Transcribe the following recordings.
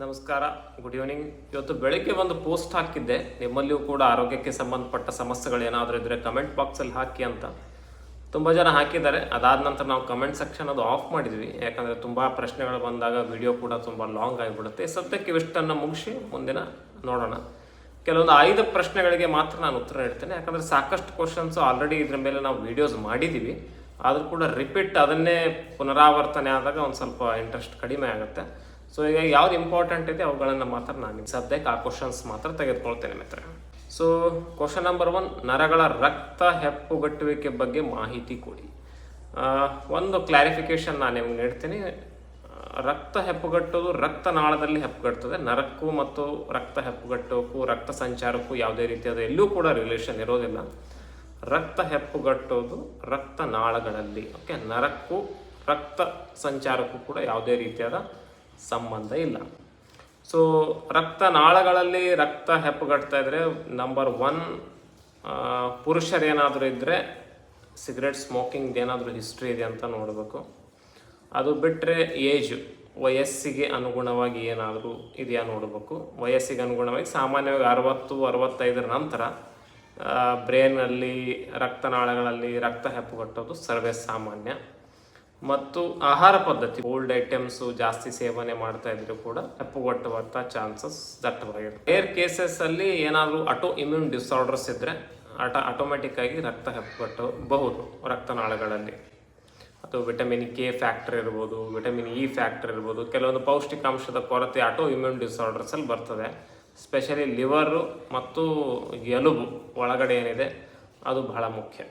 ನಮಸ್ಕಾರ. Good evening ಇವತ್ತು ಬೆಳಗ್ಗೆ ಒಂದು ಪೋಸ್ಟ್ ಹಾಕಿದ್ದೆ. ನಿಮ್ಮಲ್ಲಿಯೂ ಕೂಡ ಆರೋಗ್ಯಕ್ಕೆ ಸಂಬಂಧಪಟ್ಟ ಸಮಸ್ಯೆಗಳು ಏನಾದರೂ ಇದ್ದರೆ ಕಮೆಂಟ್ ಬಾಕ್ಸಲ್ಲಿ ಹಾಕಿ ಅಂತ. ತುಂಬ ಜನ ಹಾಕಿದ್ದಾರೆ. ಅದಾದ ನಂತರ ನಾವು ಕಮೆಂಟ್ ಸೆಕ್ಷನ್ ಅದು ಆಫ್ ಮಾಡಿದ್ವಿ. ಯಾಕಂದರೆ ತುಂಬ ಪ್ರಶ್ನೆಗಳು ಬಂದಾಗ ವಿಡಿಯೋ ಕೂಡ ತುಂಬ ಲಾಂಗ್ ಆಗಿಬಿಡುತ್ತೆ. ಸದ್ಯಕ್ಕೆ ಇವಿಷ್ಟನ್ನು ಮುಗಿಸಿ ಮುಂದಿನ ನೋಡೋಣ. ಕೆಲವೊಂದು ಐದು ಪ್ರಶ್ನೆಗಳಿಗೆ ಮಾತ್ರ ನಾನು ಉತ್ತರ ಹೇಳ್ತೇನೆ. ಯಾಕಂದರೆ ಸಾಕಷ್ಟು ಕ್ವಶನ್ಸು ಆಲ್ರೆಡಿ ಇದ್ರ ಮೇಲೆ ನಾವು ವೀಡಿಯೋಸ್ ಮಾಡಿದ್ದೀವಿ ಆದರೂ ಕೂಡ ರಿಪೀಟ್ ಅದನ್ನೇ ಪುನರಾವರ್ತನೆ ಆದಾಗ ಒಂದು ಸ್ವಲ್ಪ ಇಂಟ್ರೆಸ್ಟ್ ಕಡಿಮೆ ಆಗುತ್ತೆ. ಸೊ ಈಗ ಯಾವ್ದು ಇಂಪಾರ್ಟೆಂಟ್ ಇದೆ ಅವುಗಳನ್ನು ಮಾತ್ರ ನಾನು ಸದ್ಯಕ್ಕೆ ಆ ಕ್ವಶನ್ಸ್ ಮಾತ್ರ ತೆಗೆದುಕೊಳ್ತೇನೆ ಮಿತ್ರ ಸೊ ಕ್ವಶನ್ ನಂಬರ್ ಒನ್ ನರಗಳ ರಕ್ತ ಹೆಪ್ಪುಗಟ್ಟುವಿಕೆ ಬಗ್ಗೆ ಮಾಹಿತಿ ಕೊಡಿ. ಒಂದು ಕ್ಲಾರಿಫಿಕೇಶನ್ ನಾನು ನಿಮ್ಗೆ ನೀಡ್ತೀನಿ ರಕ್ತ ಹೆಪ್ಪುಗಟ್ಟೋದು ರಕ್ತನಾಳದಲ್ಲಿ ಹೆಪ್ಪುಗಟ್ಟುತ್ತದೆ. ನರಕ್ಕೂ ಮತ್ತು ರಕ್ತ ಹೆಪ್ಪುಗಟ್ಟೋಕ್ಕೂ ರಕ್ತ ಸಂಚಾರಕ್ಕೂ ಯಾವುದೇ ರೀತಿಯಾದ ಎಲ್ಲೂ ಕೂಡ ರಿಲೇಷನ್ ಇರೋದಿಲ್ಲ. ರಕ್ತ ಹೆಪ್ಪುಗಟ್ಟೋದು ರಕ್ತನಾಳಗಳಲ್ಲಿ ಓಕೆ ನರಕ್ಕೂ, ರಕ್ತ ಸಂಚಾರಕ್ಕೂ ಕೂಡ ಯಾವುದೇ ರೀತಿಯಾದ ಸಂಬಂಧ ಇಲ್ಲ. ಸೊ ರಕ್ತನಾಳಗಳಲ್ಲಿ ರಕ್ತ ಹೆಪ್ಪುಗಟ್ತಾ ಇದ್ರೆ ನಂಬರ್ ಒನ್ ಪುರುಷರೇನಾದರೂ ಇದ್ದರೆ ಸಿಗರೆಟ್ ಸ್ಮೋಕಿಂಗ್ ಏನಾದರೂ ಹಿಸ್ಟ್ರಿ ಇದೆ ಅಂತ ನೋಡಬೇಕು. ಅದು ಬಿಟ್ಟರೆ ಏಜ್ ವಯಸ್ಸಿಗೆ ಅನುಗುಣವಾಗಿ ಏನಾದರೂ ಇದೆಯಾ ನೋಡಬೇಕು. ವಯಸ್ಸಿಗೆ ಅನುಗುಣವಾಗಿ ಸಾಮಾನ್ಯವಾಗಿ ಅರವತ್ತು, ಅರವತ್ತೈದರ ನಂತರ ಬ್ರೇನಲ್ಲಿ ರಕ್ತನಾಳಗಳಲ್ಲಿ ರಕ್ತ ಹೆಪ್ಪುಗಟ್ಟೋದು ಸರ್ವೇ ಸಾಮಾನ್ಯ. ಮತ್ತು ಆಹಾರ ಪದ್ಧತಿ ಓಲ್ಡ್ ಐಟಮ್ಸು ಜಾಸ್ತಿ ಸೇವನೆ ಮಾಡ್ತಾ ಇದ್ರು ಕೂಡ ಹೆಪ್ಪುಗಟ್ಟುವಂಥ ಚಾನ್ಸಸ್ ದಟ್ಟವಾಗಿರುತ್ತೆ. ಏರ್ ಕೇಸಸ್ ಅಲ್ಲಿ ಏನಾದರೂ ಅಟೋ ಇಮ್ಯೂನ್ ಡಿಸಾರ್ಡರ್ಸ್ ಇದ್ರೆ ಆಟ ಆಟೋಮೆಟಿಕ್ ಆಗಿ ರಕ್ತ ಹೆಪ್ಪುಗಟ್ಟಬಹುದು, ರಕ್ತನಾಳಗಳಲ್ಲಿ. ಅದು ವಿಟಮಿನ್ ಕೆ ಫ್ಯಾಕ್ಟರ್ ಇರ್ಬೋದು ವಿಟಮಿನ್ ಇ ಫ್ಯಾಕ್ಟರ್ ಇರ್ಬೋದು, ಕೆಲವೊಂದು ಪೌಷ್ಟಿಕಾಂಶದ ಕೊರತೆ ಆಟೋ ಇಮ್ಯೂನ್ ಡಿಸಾರ್ಡರ್ಸ್ ಅಲ್ಲಿ ಬರ್ತದೆ. ಸ್ಪೆಷಲಿ ಲಿವರು ಮತ್ತು ಎಲುಬು ಒಳಗಡೆ ಏನಿದೆ, ಅದು ಬಹಳ ಮುಖ್ಯ.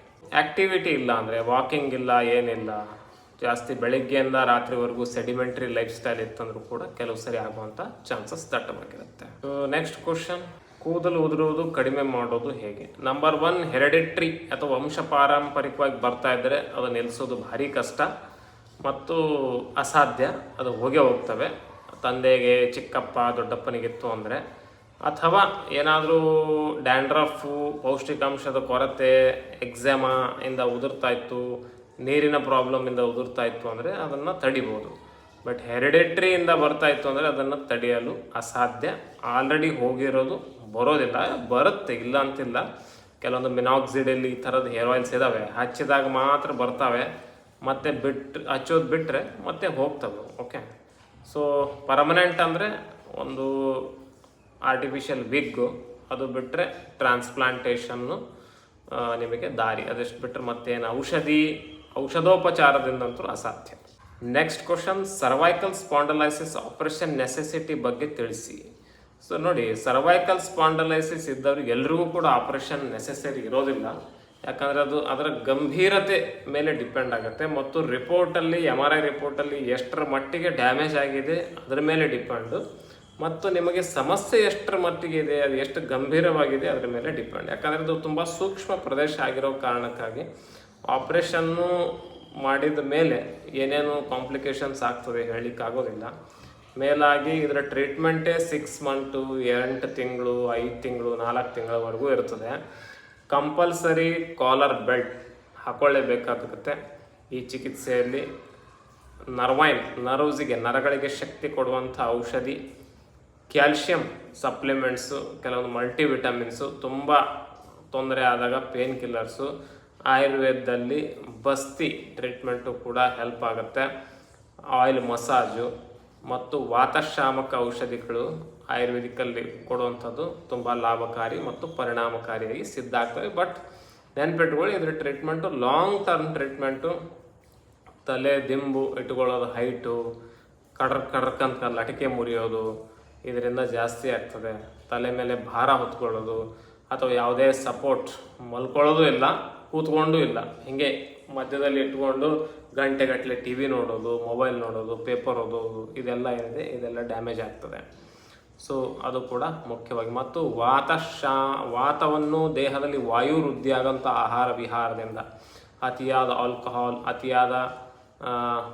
ಆಕ್ಟಿವಿಟಿ ಇಲ್ಲ ಅಂದರೆ ವಾಕಿಂಗ್ ಇಲ್ಲ, ಏನಿಲ್ಲ ಜಾಸ್ತಿ ಬೆಳಗ್ಗೆಯಿಂದ ರಾತ್ರಿವರೆಗೂ ಸೆಡಿಮೆಂಟ್ರಿ ಲೈಫ್ ಸ್ಟೈಲ್ ಇತ್ತಂದ್ರೂ ಕೂಡ ಕೆಲವು ಸರಿ ಆಗುವಂಥ ಚಾನ್ಸಸ್ ದಟ್ಟವಾಗಿರುತ್ತೆ. ನೆಕ್ಸ್ಟ್ ಕ್ವಶನ್ ಕೂದಲು ಉದುರುವುದು ಕಡಿಮೆ ಮಾಡೋದು ಹೇಗೆ? ನಂಬರ್ ಒನ್ ಹೆರಿಡಿಟ್ರಿ ಅಥವಾ ವಂಶ ಪಾರಂಪರಿಕವಾಗಿ ಬರ್ತಾ ಇದ್ದರೆ ಅದು ನಿಲ್ಲಿಸೋದು ಭಾರಿ ಕಷ್ಟ. ಮತ್ತು ಅಸಾಧ್ಯ, ಅದು ಹೋಗೇ ಹೋಗ್ತವೆ. ತಂದೆಗೆ, ಚಿಕ್ಕಪ್ಪ, ದೊಡ್ಡಪ್ಪನಿಗಿತ್ತು ಅಂದರೆ. ಅಥವಾ ಏನಾದರೂ ಡ್ಯಾಂಡ್ರಫು, ಪೌಷ್ಟಿಕಾಂಶದ ಕೊರತೆ ಎಕ್ಸಾಮ ಇಂದ ಉದುರ್ತಾ ಇತ್ತು. ನೀರಿನ ಪ್ರಾಬ್ಲಮಿಂದ ಉದುರ್ತಾ ಇತ್ತು ಅಂದರೆ ಅದನ್ನು ತಡಿಬೋದು. ಬಟ್ ಹೆರಿಡೆಟ್ರಿಯಿಂದ ಬರ್ತಾ ಇತ್ತು ಅಂದರೆ ಅದನ್ನು ತಡೆಯಲು ಅಸಾಧ್ಯ. ಆಲ್ರೆಡಿ ಹೋಗಿರೋದು ಬರೋದಿಲ್ಲ, ಬರುತ್ತೆ, ಇಲ್ಲ ಅಂತಿಲ್ಲ. ಕೆಲವೊಂದು ಮಿನಾಕ್ಸಿಡಲ್ಲಿ ಈ ಥರದ ಹೇರ್ ಆಯಿಲ್ಸ್ ಇದ್ದಾವೆ ಹಚ್ಚಿದಾಗ ಮಾತ್ರ ಬರ್ತಾವೆ. ಮತ್ತೆ ಬಿಟ್ಟು ಹಚ್ಚೋದು ಬಿಟ್ಟರೆ ಮತ್ತೆ ಹೋಗ್ತವೆ ಓಕೆ ಸೊ ಪರ್ಮನೆಂಟ್ ಅಂದರೆ ಒಂದು ಆರ್ಟಿಫಿಷಿಯಲ್ ವಿಗ್ಗು ಅದು ಬಿಟ್ಟರೆ ಟ್ರಾನ್ಸ್ಪ್ಲಾಂಟೇಷನ್ನು ನಿಮಗೆ ದಾರಿ. ಅದೆಷ್ಟು ಬಿಟ್ಟರೆ ಮತ್ತೇನು ಔಷಧಿ ಔಷಧೋಪಚಾರದಿಂದಂತೂ ಅಸಾಧ್ಯ. Next question cervical spondylosis operation necessity ಬಗ್ಗೆ ತಿಳಿಸಿ. ಸೊ ನೋಡಿ ಸರ್ವೈಕಲ್ ಸ್ಪಾಂಡಲೈಸಿಸ್ ಇದ್ದವ್ರಿಗೆ ಎಲ್ರಿಗೂ ಕೂಡ ಆಪರೇಷನ್ ನೆಸೆಸರಿ ಇರೋದಿಲ್ಲ. ಯಾಕಂದರೆ ಅದು ಅದರ ಗಂಭೀರತೆ ಮೇಲೆ ಡಿಪೆಂಡ್ ಆಗುತ್ತೆ. ಮತ್ತು ರಿಪೋರ್ಟಲ್ಲಿ ಎಂ ಆರ್ ಐ ರಿಪೋರ್ಟಲ್ಲಿ ಎಷ್ಟರ ಮಟ್ಟಿಗೆ ಡ್ಯಾಮೇಜ್ ಆಗಿದೆ, ಅದರ ಮೇಲೆ ಡಿಪೆಂಡು ಮತ್ತು ನಿಮಗೆ ಸಮಸ್ಯೆ ಎಷ್ಟರ ಮಟ್ಟಿಗೆ ಇದೆ, ಅದು ಎಷ್ಟು ಗಂಭೀರವಾಗಿದೆ, ಅದರ ಮೇಲೆ ಡಿಪೆಂಡ್ ಯಾಕಂದರೆ ಅದು ತುಂಬ ಸೂಕ್ಷ್ಮ ಪ್ರದೇಶ ಆಗಿರೋ ಕಾರಣಕ್ಕಾಗಿ ಆಪ್ರೇಷನ್ನು ಮಾಡಿದ ಮೇಲೆ ಏನೇನು ಕಾಂಪ್ಲಿಕೇಶನ್ಸ್ ಆಗ್ತದೆ ಹೇಳಲಿಕ್ಕಾಗೋದಿಲ್ಲ. ಮೇಲಾಗಿ ಇದರ ಟ್ರೀಟ್ಮೆಂಟೇ ಸಿಕ್ಸ್ ಮಂತು ಎಂಟು ತಿಂಗಳು, ಐದು ತಿಂಗಳು, ನಾಲ್ಕು ತಿಂಗಳವರೆಗೂ ಇರ್ತದೆ. ಕಂಪಲ್ಸರಿ ಕಾಲರ್ ಬೆಲ್ಟ್ ಹಾಕೊಳ್ಳೇಬೇಕಾಗುತ್ತೆ. ಈ ಚಿಕಿತ್ಸೆಯಲ್ಲಿ ನರ್ವೈನ್ ನರ್ವ್ಸಿಗೆ ನರಗಳಿಗೆ ಶಕ್ತಿ ಕೊಡುವಂಥ ಔಷಧಿ, ಕ್ಯಾಲ್ಶಿಯಂ ಸಪ್ಲಿಮೆಂಟ್ಸು, ಕೆಲವೊಂದು ಮಲ್ಟಿವಿಟಮಿನ್ಸು, ತುಂಬ ತೊಂದರೆ ಆದಾಗ ಪೇನ್ ಕಿಲ್ಲರ್ಸು ಆಯುರ್ವೇದದಲ್ಲಿ ಬಸ್ತಿ ಟ್ರೀಟ್ಮೆಂಟು ಕೂಡ ಹೆಲ್ಪ್ ಆಗುತ್ತೆ. ಆಯಿಲ್ ಮಸಾಜು ಮತ್ತು ವಾತಶಾಮಕ ಔಷಧಿಗಳು ಆಯುರ್ವೇದಿಕಲ್ಲಿ ಕೊಡುವಂಥದ್ದು ತುಂಬ ಲಾಭಕಾರಿ ಮತ್ತು ಪರಿಣಾಮಕಾರಿಯಾಗಿ ಸಿದ್ಧ ಆಗ್ತವೆ. ಬಟ್ ನೆನ್ಪಿಟ್ಕೊಳ್ಳಿ, ಇದ್ರ ಟ್ರೀಟ್ಮೆಂಟು ಲಾಂಗ್ ಟರ್ಮ್ ಟ್ರೀಟ್ಮೆಂಟು ತಲೆ, ದಿಂಬು ಇಟ್ಕೊಳ್ಳೋದು ಹೈಟು, ಕಡ್ರ್ ಕಡರ್ಕಂತ ಲಟಿಕೆ ಮುರಿಯೋದು, ಇದರಿಂದ ಜಾಸ್ತಿ ಆಗ್ತದೆ. ತಲೆ ಮೇಲೆ ಭಾರ ಹೊತ್ಕೊಳ್ಳೋದು ಅಥವಾ ಯಾವುದೇ ಸಪೋರ್ಟ್ ಮಲ್ಕೊಳ್ಳೋದು ಇಲ್ಲ. ಕೂತ್ಕೊಂಡು ಇಲ್ಲ. ಹಿಂಗೆ ಮಧ್ಯದಲ್ಲಿ ಇಟ್ಕೊಂಡು ಗಂಟೆಗಟ್ಟಲೆ ಟಿ ವಿ ನೋಡೋದು, ಮೊಬೈಲ್ ನೋಡೋದು, ಪೇಪರ್ ಓದೋದು, ಇದೆಲ್ಲ ಏನಿದೆ, ಇದೆಲ್ಲ ಡ್ಯಾಮೇಜ್ ಆಗ್ತದೆ. ಸೊ ಅದು ಕೂಡ ಮುಖ್ಯವಾಗಿ. ಮತ್ತು ವಾತ ಶಾ ವಾತವನ್ನು ದೇಹದಲ್ಲಿ ವಾಯು ವೃದ್ಧಿ ಆಗೋಂಥ ಆಹಾರ ವಿಹಾರದಿಂದ ಅತಿಯಾದ ಆಲ್ಕೋಹಾಲ್ ಅತಿಯಾದ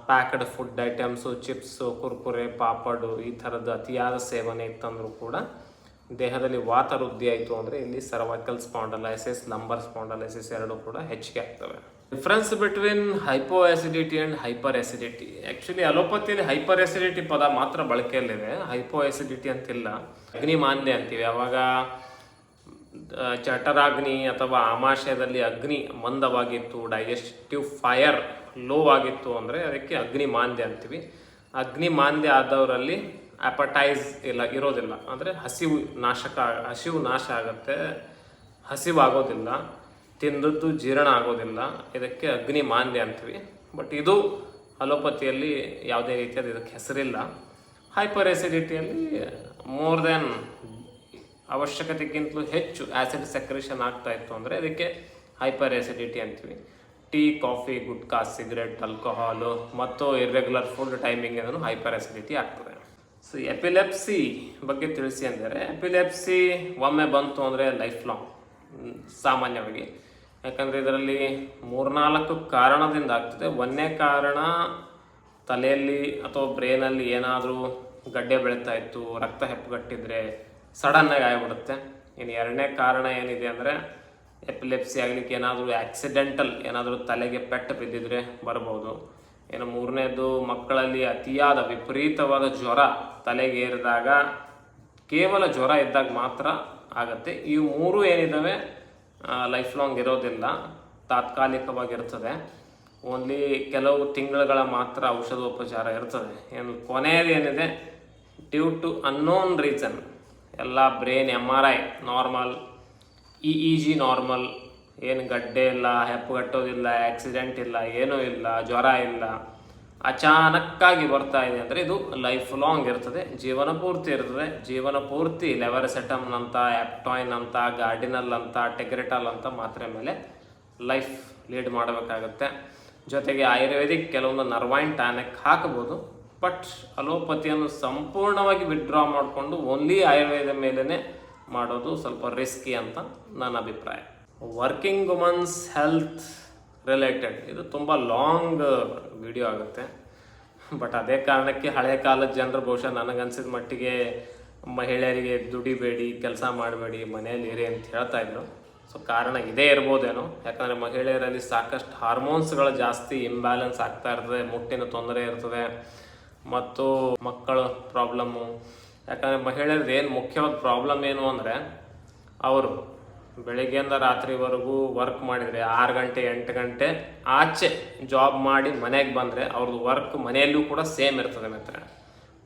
packed food items chips Kurkure, papad ಈ ಥರದ್ದು ಅತಿಯಾದ ಸೇವನೆ ಇತ್ತಂದರೂ ಕೂಡ ದೇಹದಲ್ಲಿ ವಾತ ವೃದ್ಧಿ ಆಯಿತು ಅಂದರೆ ಇಲ್ಲಿ ಸರ್ವೈಕಲ್ ಸ್ಪಾಂಡಲೈಸಿಸ್ ಲಂಬರ್ ಸ್ಪಾಂಡಲೈಸಿಸ್ ಎರಡೂ ಕೂಡ ಹೆಚ್ಚಿಗೆ ಆಗ್ತವೆ. Difference between hypo acidity and hyper acidity actually ಅಲೋಪತಿಯಲ್ಲಿ hyper acidity ಪದ ಮಾತ್ರ ಬಳಕೆಯಲ್ಲಿದೆ. ಹೈಪೋ ಆ್ಯಸಿಡಿಟಿ ಅಂತಿಲ್ಲ. ಅಗ್ನಿಮಾನ್ಯ ಅಂತೀವಿ. ಅವಾಗ ಆ, ಚಟರಾಗ್ನಿ ಅಥವಾ ಆಮಾಶಯದಲ್ಲಿ ಅಗ್ನಿ ಮಂದವಾಗಿತ್ತು ಡೈಜೆಸ್ಟಿವ್ ಫೈರ್ ಲೋ ಆಗಿತ್ತು ಅಂದರೆ ಅದಕ್ಕೆ ಅಗ್ನಿ ಮಾಂದ್ಯ ಅಂತೀವಿ. ಅಗ್ನಿ ಮಾಂದ್ಯ ಆದವರಲ್ಲಿ ಅಪಟೈಸ್ ಇಲ್ಲ, ಇರೋದಿಲ್ಲ. ಅಂದರೆ ಹಸಿವು ನಾಶಕ, ಹಸಿವು ನಾಶ ಆಗುತ್ತೆ. ಹಸಿವಾಗೋದಿಲ್ಲ, ತಿಂದದ್ದು ಜೀರ್ಣ ಆಗೋದಿಲ್ಲ. ಇದಕ್ಕೆ ಅಗ್ನಿ ಮಾಂದ್ಯ ಅಂತೀವಿ. ಬಟ್ ಇದು ಅಲೋಪತಿಯಲ್ಲಿ ಯಾವುದೇ ರೀತಿಯಾದ ಇದಕ್ಕೆ ಹೆಸರಿಲ್ಲ. ಹೈಪರ್ ಎಸಿಡಿಟಿಯಲ್ಲಿ ಮೋರ್ ದೆನ್ ಅವಶ್ಯಕತೆಗಿಂತಲೂ ಹೆಚ್ಚು ಆ್ಯಸಿಡ್ ಸೆಕ್ರೇಷನ್ ಆಗ್ತಾ ಇತ್ತು ಅಂದರೆ ಇದಕ್ಕೆ ಹೈಪರ್ ಎಸಿಡಿಟಿ ಅಂತೀವಿ. Tea coffee gutka cigarette alcohol ಮತ್ತು irregular food timing hyper acidity ಆಗ್ತದೆ. ಸೊ ಎಪಿಲೆಪ್ಸಿ ಬಗ್ಗೆ ತಿಳಿಸಿ ಅಂದರೆ ಎಪಿಲೆಪ್ಸಿ ಒಮ್ಮೆ ಬಂತು ಅಂದರೆ ಲೈಫ್ ಲಾಂಗ್ ಸಾಮಾನ್ಯವಾಗಿ. ಯಾಕಂದರೆ ಇದರಲ್ಲಿ ಮೂರ್ನಾಲ್ಕು ಕಾರಣದಿಂದ ಆಗ್ತದೆ. ಒಂದನೇ ಕಾರಣ, ತಲೆಯಲ್ಲಿ ಅಥವಾ ಬ್ರೈನಲ್ಲಿ ಏನಾದರೂ ಗಡ್ಡೆ ಬೆಳೀತಾ ಇತ್ತು, ರಕ್ತ ಹೆಪ್ಪುಗಟ್ಟಿದ್ರೆ ಸಡನ್ನಾಗಿ ಆಗಿಬಿಡುತ್ತೆ. ಇನ್ನು ಎರಡನೇ ಕಾರಣ ಏನಿದೆ ಅಂದರೆ ಎಪಿಲೆಪ್ಸಿ ಆಗಲಿಕ್ಕೆ ಏನಾದರೂ ಆಕ್ಸಿಡೆಂಟಲ್ ಏನಾದರೂ ತಲೆಗೆ ಪೆಟ್ಟು ಬಿದ್ದಿದ್ರೆ ಬರ್ಬೋದು ಇನ್ನು ಮೂರನೇದು, ಮಕ್ಕಳಲ್ಲಿ ಅತಿಯಾದ ವಿಪರೀತವಾದ ಜ್ವರ ತಲೆಗೇರಿದಾಗ ಕೇವಲ ಜ್ವರ ಇದ್ದಾಗ ಮಾತ್ರ ಆಗತ್ತೆ. ಈ ಮೂರು ಏನಿದ್ದಾವೆ ಲೈಫ್ ಲಾಂಗ್ ಇರೋದಿಲ್ಲ. ತಾತ್ಕಾಲಿಕವಾಗಿರ್ತದೆ. ಓನ್ಲಿ ಕೆಲವು ತಿಂಗಳುಗಳ ಮಾತ್ರ ಔಷಧೋಪಚಾರ ಇರ್ತದೆ. ಏನು ಕೊನೆಯದು ಏನಿದೆ? ಡ್ಯೂ ಟು ಅನ್ನೋನ್ ರೀಸನ್ ಎಲ್ಲ brain M R I normal E E G normal ಏನು ಗಡ್ಡೆ ಇಲ್ಲ, ಹೆಪ್ಪುಗಟ್ಟೋದಿಲ್ಲ ಆಕ್ಸಿಡೆಂಟ್ ಇಲ್ಲ, ಏನೂ ಇಲ್ಲ, ಜ್ವರ ಇಲ್ಲ. ಅಚಾನಕ್ಕಾಗಿ ಬರ್ತಾ ಇದೆ ಅಂದರೆ ಇದು ಲೈಫ್ ಲಾಂಗ್ ಇರ್ತದೆ. ಜೀವನ ಪೂರ್ತಿ ಇರ್ತದೆ. ಜೀವನ ಪೂರ್ತಿ ಲೆವರಸೆಟಮ್ ಅಂತ ಆ್ಯಪ್ಟಾಯ್ನ್ ಅಂತ ಗಾರ್ಡಿನಲ್ ಅಂತ ಟೆಗ್ರೆಟಲ್ ಅಂತ ಮಾತ್ರೆ ಮೇಲೆ ಲೈಫ್ ಲೀಡ್ ಮಾಡಬೇಕಾಗತ್ತೆ. ಜೊತೆಗೆ ಆಯುರ್ವೇದಿಕ್ ಕೆಲವೊಂದು ನರ್ವೈನ್ ಟ್ಯಾನಕ್ ಹಾಕಬಹುದು. ಬಟ್ ಅಲೋಪತಿಯನ್ನು ಸಂಪೂರ್ಣವಾಗಿ ವಿಡ್ರಾ ಮಾಡಿಕೊಂಡು ಓನ್ಲಿ ಆಯುರ್ವೇದ ಮೇಲೇ ಮಾಡೋದು ಸ್ವಲ್ಪ ರಿಸ್ಕಿ ಅಂತ ನನ್ನ ಅಭಿಪ್ರಾಯ. Working womens health related. ಇದು ತುಂಬ ಲಾಂಗ್ ವಿಡಿಯೋ ಆಗುತ್ತೆ. ಬಟ್ ಅದೇ ಕಾರಣಕ್ಕೆ ಹಳೆ ಕಾಲದ ಜನರು ಬಹುಶಃ ನನಗನ್ಸಿದ ಮಟ್ಟಿಗೆ ಮಹಿಳೆಯರಿಗೆ ದುಡಿಬೇಡಿ, ಕೆಲಸ ಮಾಡಬೇಡಿ, ಮನೆಯಲ್ಲಿ ಇರಿ ಅಂತ ಹೇಳ್ತಾ ಇದ್ರು. ಸೊ ಕಾರಣ ಇದೇ ಇರ್ಬೋದೇನೋ. ಯಾಕಂದರೆ ಮಹಿಳೆಯರಲ್ಲಿ ಸಾಕಷ್ಟು ಹಾರ್ಮೋನ್ಸ್ಗಳು ಜಾಸ್ತಿ ಇಂಬ್ಯಾಲೆನ್ಸ್ ಆಗ್ತಾ ಇರ್ತದೆ, ಮುಟ್ಟಿನ ತೊಂದರೆ ಇರ್ತದೆ, ಮತ್ತು ಮಕ್ಕಳ ಪ್ರಾಬ್ಲಮ್ಮು. ಯಾಕಂದರೆ ಮಹಿಳೆಯರದ್ದು ಏನು ಮುಖ್ಯವಾದ ಪ್ರಾಬ್ಲಮ್ ಏನು ಅಂದರೆ, ಅವರು ಬೆಳಿಗ್ಗೆಯಿಂದ ರಾತ್ರಿವರೆಗೂ ವರ್ಕ್ ಮಾಡಿದರೆ ಆರು ಗಂಟೆ, ಎಂಟು ಗಂಟೆ ಆಚೆ ಜಾಬ್ ಮಾಡಿ ಮನೆಗೆ ಬಂದರೆ ಅವ್ರದ್ದು ವರ್ಕ್ ಮನೆಯಲ್ಲೂ ಕೂಡ ಸೇಮ್ ಇರ್ತದೆ ಮಿತ್ರ